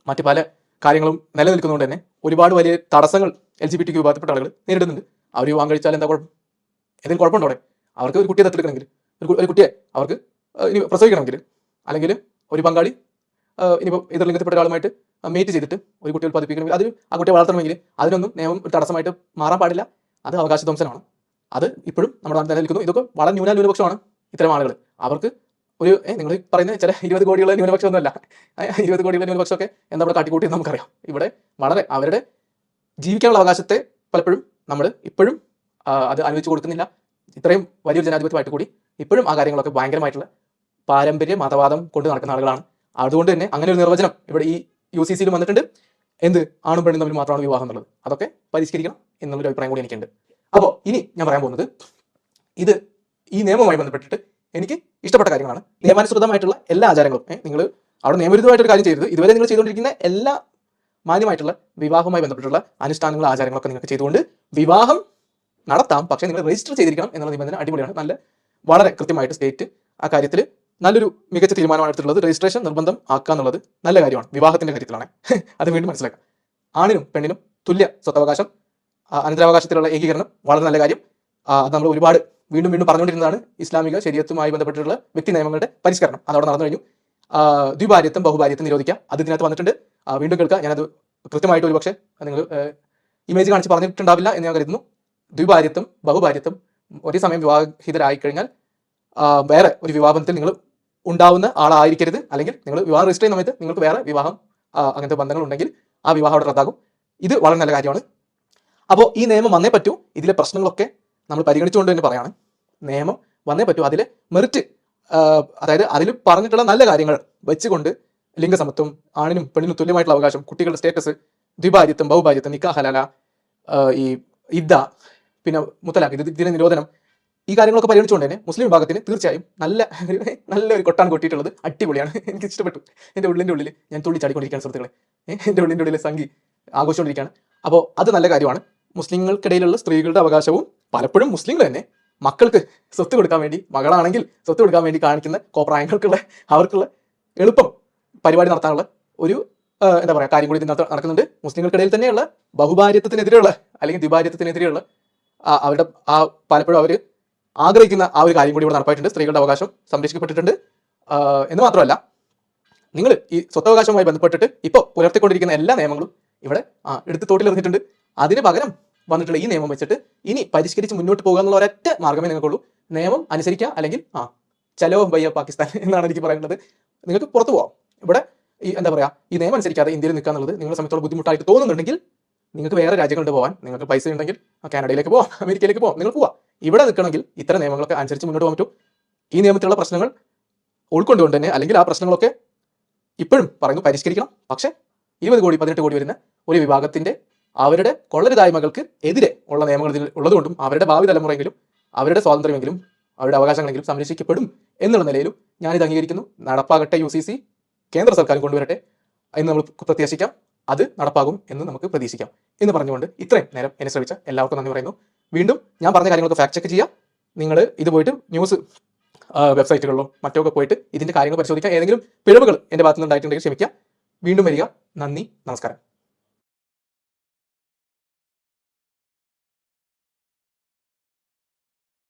മറ്റ് പല കാര്യങ്ങളും നിലനിൽക്കുന്നതുകൊണ്ട് തന്നെ ഒരുപാട് വലിയ തടസ്സങ്ങൾ എൽ ജി ബി ടിക്ക് വിഭാഗത്തിൽപ്പെട്ട ആളുകൾ നേരിടുന്നുണ്ട്. അവർ വിവാഹം കഴിച്ചാൽ എന്താ കുഴപ്പം? എന്തെങ്കിലും കുഴപ്പമുണ്ടോ അവിടെ? അവർക്ക് ഒരു കുട്ടിയെ ദത്തെടുക്കണമെങ്കിൽ ഒരു കുട്ടിയെ അവർക്ക് ഇനി പ്രസവിക്കണമെങ്കിൽ അല്ലെങ്കിൽ ഒരു പങ്കാളി ഇനിയിപ്പോൾ ഇനിയിപ്പോൾ എതിർലിംഗത്തിൽപ്പെട്ട ഒരാളുമായിട്ട് മീറ്റ് ചെയ്തിട്ട് ഒരു കുട്ടിയെ ഉൽപ്പാദിപ്പിക്കണമെങ്കിൽ അത് ആ കുട്ടിയെ വളർത്തണമെങ്കിൽ അതിനൊന്നും നിയമം ഒരു തടസ്സമായിട്ട് മാറാൻ പാടില്ല. അത് അവകാശ ധ്വംസനമാണ്. അത് ഇപ്പോഴും നമ്മുടെ നിലനിൽക്കുന്നു. ഇതൊക്കെ വളരെ ന്യൂന ന്യൂനപക്ഷമാണ് ഇത്തരം ആളുകൾ അവർക്ക് ഒരു നിങ്ങൾ പറയുന്ന ചില ഇരുപത് കോടിയുള്ള ന്യൂനപക്ഷം ഒന്നുമല്ല ഇരുപത് കോടിയുള്ള ന്യൂനപക്ഷമൊക്കെ എന്താ ഇവിടെ കാട്ടിക്കൂട്ടി നമുക്കറിയാം. ഇവിടെ വളരെ അവരുടെ ജീവിക്കാനുള്ള അവകാശത്തെ പലപ്പോഴും നമ്മൾ ഇപ്പോഴും അത് അനുവദിച്ചു കൊടുക്കുന്നില്ല. ഇത്രയും വലിയൊരു ജനാധിപത്യമായിട്ട് കൂടി ഇപ്പോഴും ആ കാര്യങ്ങളൊക്കെ ഭയങ്കരമായിട്ടുള്ള പാരമ്പര്യ മതവാദം കൊണ്ട് നടക്കുന്ന ആളുകളാണ്. അതുകൊണ്ട് തന്നെ അങ്ങനെ ഒരു നിർവചനം ഇവിടെ ഈ യു സി സിയിൽ വന്നിട്ടുണ്ട്. എന്ത്? ആണും പെണ്ണും തമ്മിൽ മാത്രമാണ് വിവാഹം എന്നുള്ളത്. അതൊക്കെ പരിഷ്കരിക്കണം എന്നുള്ളൊരു അഭിപ്രായം കൂടി എനിക്കുണ്ട്. അപ്പോൾ ഇനി ഞാൻ പറയാൻ പോകുന്നത് ഇത് ഈ നിയമവുമായി ബന്ധപ്പെട്ടിട്ട് എനിക്ക് ഇഷ്ടപ്പെട്ട കാര്യങ്ങളാണ്. നിയമാനുസൃതമായിട്ടുള്ള എല്ലാ ആചാരങ്ങളും. നിങ്ങൾ അവിടെ നിയമവിരുദ്ധമായിട്ടൊരു കാര്യം ചെയ്തത് ഇതുവരെ നിങ്ങൾ ചെയ്തുകൊണ്ടിരിക്കുന്ന എല്ലാ മാന്യമായിട്ടുള്ള വിവാഹവുമായി ബന്ധപ്പെട്ടുള്ള അനുഷ്ഠാനങ്ങളും ആചാരങ്ങളൊക്കെ നിങ്ങൾക്ക് ചെയ്തുകൊണ്ട് വിവാഹം നടത്താം. പക്ഷേ നിങ്ങൾ രജിസ്റ്റർ ചെയ്തിരിക്കണം എന്നുള്ള നിബന്ധന അടിപൊളിയാണ്. നല്ല വളരെ കൃത്യമായിട്ട് സ്റ്റേറ്റ് ആ കാര്യത്തിൽ നല്ലൊരു മികച്ച തീരുമാനമാണ് എടുത്തിട്ടുള്ളത്. രജിസ്ട്രേഷൻ നിർബന്ധം ആക്കുക എന്നുള്ളത് നല്ല കാര്യമാണ്. വിവാഹത്തിന്റെ കാര്യത്തിലാണ്. അത് വീണ്ടും മനസ്സിലാക്കാം. ആണിനും പെണ്ണിനും തുല്യ സ്വത്തവകാശം അനന്തരാവകാശത്തിലുള്ള ഏകീകരണം വളരെ നല്ല കാര്യം. അത് നമ്മൾ ഒരുപാട് വീണ്ടും വീണ്ടും പറഞ്ഞുകൊണ്ടിരുന്നതാണ് ഇസ്ലാമിക ശരീരത്തുമായി ബന്ധപ്പെട്ടിട്ടുള്ള വ്യക്തി നിയമങ്ങളുടെ പരിഷ്കരണം. അതവിടെ നടന്നു കഴിഞ്ഞു. ദ്വിഭാര്യത്വം ബഹുഭാര്യത്വം നിരോധിക്കാം. അത് ഇതിനകത്ത് വന്നിട്ടുണ്ട്. വീണ്ടും കേൾക്കുക. ഞാനത് കൃത്യമായിട്ട് ഒരു പക്ഷേ നിങ്ങൾ ഇമേജ് കാണിച്ച് പറഞ്ഞിട്ടുണ്ടാവില്ല എന്ന് ഞാൻ കരുതുന്നു. ദ്വിഭാര്യത്വം ബഹുഭാര്യത്വം ഒരേ സമയം വിവാഹിതരായി കഴിഞ്ഞാൽ വേറെ ഒരു വിവാഹത്തിൽ നിങ്ങൾ ഉണ്ടാവുന്ന ആളായിരിക്കരുത്. അല്ലെങ്കിൽ നിങ്ങൾ വിവാഹം രജിസ്റ്റർ ചെയ്യുന്ന സമയത്ത് നിങ്ങൾക്ക് വേറെ വിവാഹം അങ്ങനത്തെ ബന്ധങ്ങൾ ഉണ്ടെങ്കിൽ ആ വിവാഹം അവിടെ റദ്ദാകും. ഇത് വളരെ നല്ല കാര്യമാണ്. അപ്പോൾ ഈ നിയമം വന്നേ പറ്റൂ. ഇതിലെ പ്രശ്നങ്ങളൊക്കെ നമ്മൾ പരിഗണിച്ചുകൊണ്ട് തന്നെ പറയാണ്. നിയമം വന്നേ പറ്റൂ. അതിലെ മെറിറ്റ് അതായത് അതിൽ പറഞ്ഞിട്ടുള്ള നല്ല കാര്യങ്ങൾ വെച്ചുകൊണ്ട് ലിംഗസമത്വം ആണിനും പെണ്ണിനും തുല്യമായിട്ടുള്ള അവകാശം കുട്ടികളുടെ സ്റ്റേറ്റസ് ദ്വിഭാര്യത്വം ബഹുഭാര്യത്വം നിക്കാഹലാല ഈ ഇദ്ദ പിന്നെ മുത്തലാഖ് ഇത് നിരോധനം ഈ കാര്യങ്ങളൊക്കെ പരിഗണിച്ചുകൊണ്ട് തന്നെ മുസ്ലിം വിഭാഗത്തിന് തീർച്ചയായും നല്ല ഒരു നല്ല ഒരു കൊട്ടാൻ കൊട്ടിയിട്ടുള്ളത് അടിപൊളിയാണ്. എനിക്ക് ഇഷ്ടപ്പെട്ടു. എന്റെ ഉള്ളിന്റെ ഉള്ളിൽ ഞാൻ തുള്ളി ചാടിക്കൊണ്ടിരിക്കുകയാണ് സുഹൃത്തുക്കളെ. എന്റെ ഉള്ളിന്റെ ഉള്ളിൽ സംഗി ആഘോഷിച്ചുകൊണ്ടിരിക്കുകയാണ്. അപ്പോൾ അത് നല്ല കാര്യമാണ്. മുസ്ലിങ്ങൾക്കിടയിലുള്ള സ്ത്രീകളുടെ അവകാശവും പലപ്പോഴും മുസ്ലിങ്ങൾ തന്നെ മക്കൾക്ക് സ്വത്ത് കൊടുക്കാൻ വേണ്ടി മകളാണെങ്കിൽ സ്വത്ത് കൊടുക്കാൻ വേണ്ടി കാണിക്കുന്ന കോപ്രായങ്ങൾക്കുള്ള അവർക്കുള്ള എളുപ്പം പരിപാടി നടത്താനുള്ള ഒരു എന്താ പറയുക കാര്യം കൂടി ഇതിനകത്ത് നടക്കുന്നുണ്ട്. മുസ്ലിങ്ങൾക്കിടയിൽ തന്നെയുള്ള ബഹുഭാര്യത്വത്തിനെതിരെയുള്ള അല്ലെങ്കിൽ ദ്വിഭാര്യത്വത്തിനെതിരെയുള്ള അവരുടെ ആ പലപ്പോഴും അവർ ആഗ്രഹിക്കുന്ന ആ ഒരു കാര്യം കൂടി ഇവിടെ നടപ്പായിട്ടുണ്ട്. സ്ത്രീകളുടെ അവകാശം സംരക്ഷിക്കപ്പെട്ടിട്ടുണ്ട്. എന്ന് മാത്രമല്ല നിങ്ങൾ ഈ സ്വത്തവകാശവുമായി ബന്ധപ്പെട്ടിട്ട് ഇപ്പോൾ പുലർത്തിക്കൊണ്ടിരിക്കുന്ന എല്ലാ നിയമങ്ങളും ഇവിടെ എടുത്ത് തോട്ടിലെറിഞ്ഞിട്ടുണ്ട്. അതിന് പകരം വന്നിട്ടുള്ള ഈ നിയമം വെച്ചിട്ട് ഇനി പരിഷ്കരിച്ച് മുന്നോട്ട് പോകുക എന്നുള്ള ഒരൊറ്റ മാർഗമേ നിങ്ങൾക്കുള്ളൂ. നിയമം അനുസരിക്കുക അല്ലെങ്കിൽ ആ ചലോ ബയ്യ പാകിസ്ഥാൻ എന്നാണ് എനിക്ക് പറയുന്നത് നിങ്ങൾക്ക് പുറത്തു പോവാം. ഇവിടെ ഈ എന്താ പറയുക ഈ നിയമം അനുസരിക്കാതെ ഇന്ത്യയിൽ നിൽക്കുക എന്നുള്ളത് നിങ്ങളെ സംബന്ധിച്ചോളം ബുദ്ധിമുട്ടായിട്ട് തോന്നുന്നുണ്ടെങ്കിൽ നിങ്ങൾക്ക് വേറെ രാജ്യങ്ങളിൽ പോകാൻ നിങ്ങൾക്ക് പൈസ ഉണ്ടെങ്കിൽ കാനഡയിലേക്ക് പോവാം അമേരിക്കയിലേക്ക് പോവാം നിങ്ങൾ പോവാം. ഇവിടെ നിൽക്കണമെങ്കിൽ ഇത്തരം നിയമങ്ങളൊക്കെ അനുസരിച്ച് മുന്നോട്ട് പോകാൻ പറ്റും. ഈ നിയമത്തിലുള്ള പ്രശ്നങ്ങൾ ഉൾക്കൊണ്ടുകൊണ്ട് തന്നെ അല്ലെങ്കിൽ ആ പ്രശ്നങ്ങളൊക്കെ ഇപ്പോഴും പറയുന്നു പരിഷ്കരിക്കണം. പക്ഷേ ഇരുപത് കോടി പതിനെട്ട് കോടി വരുന്ന ഒരു വിഭാഗത്തിന്റെ അവരുടെ കൊള്ളരുതായ്മകൾക്ക് എതിരെ ഉള്ള നിയമങ്ങൾ ഇതിൽ ഉള്ളതുകൊണ്ടും അവരുടെ ഭാവി തലമുറയെങ്കിലും അവരുടെ സ്വാതന്ത്ര്യമെങ്കിലും അവരുടെ അവകാശങ്ങളെങ്കിലും സംരക്ഷിക്കപ്പെടും എന്നുള്ള നിലയിലും ഞാനിത് അംഗീകരിക്കുന്നു. നടപ്പാകട്ടെ യു കേന്ദ്ര സർക്കാർ കൊണ്ടുവരട്ടെ എന്ന് നമ്മൾ പ്രത്യാശിക്കാം. അത് നടപ്പാകും എന്ന് നമുക്ക് പ്രതീക്ഷിക്കാം എന്ന് പറഞ്ഞുകൊണ്ട് ഇത്രയും നേരം എന്നെ ശ്രമിച്ച എല്ലാവർക്കും നന്ദി പറയുന്നു. വീണ്ടും ഞാൻ പറഞ്ഞ കാര്യങ്ങളൊക്കെ ഫാക്ട് ചെക്ക് ചെയ്യുക നിങ്ങൾ ഇത് പോയിട്ട് ന്യൂസ് വെബ്സൈറ്റുകളിലോ മറ്റൊക്കെ പോയിട്ട് ഇതിന്റെ കാര്യങ്ങൾ പരിശോധിക്കുക ഏതെങ്കിലും പിഴവുകൾ എന്റെ ഭാഗത്തുനിന്ന് ഉണ്ടായിട്ടുണ്ടെങ്കിൽ ക്ഷമിക്കുക വീണ്ടും വരിക. നന്ദി. നമസ്കാരം.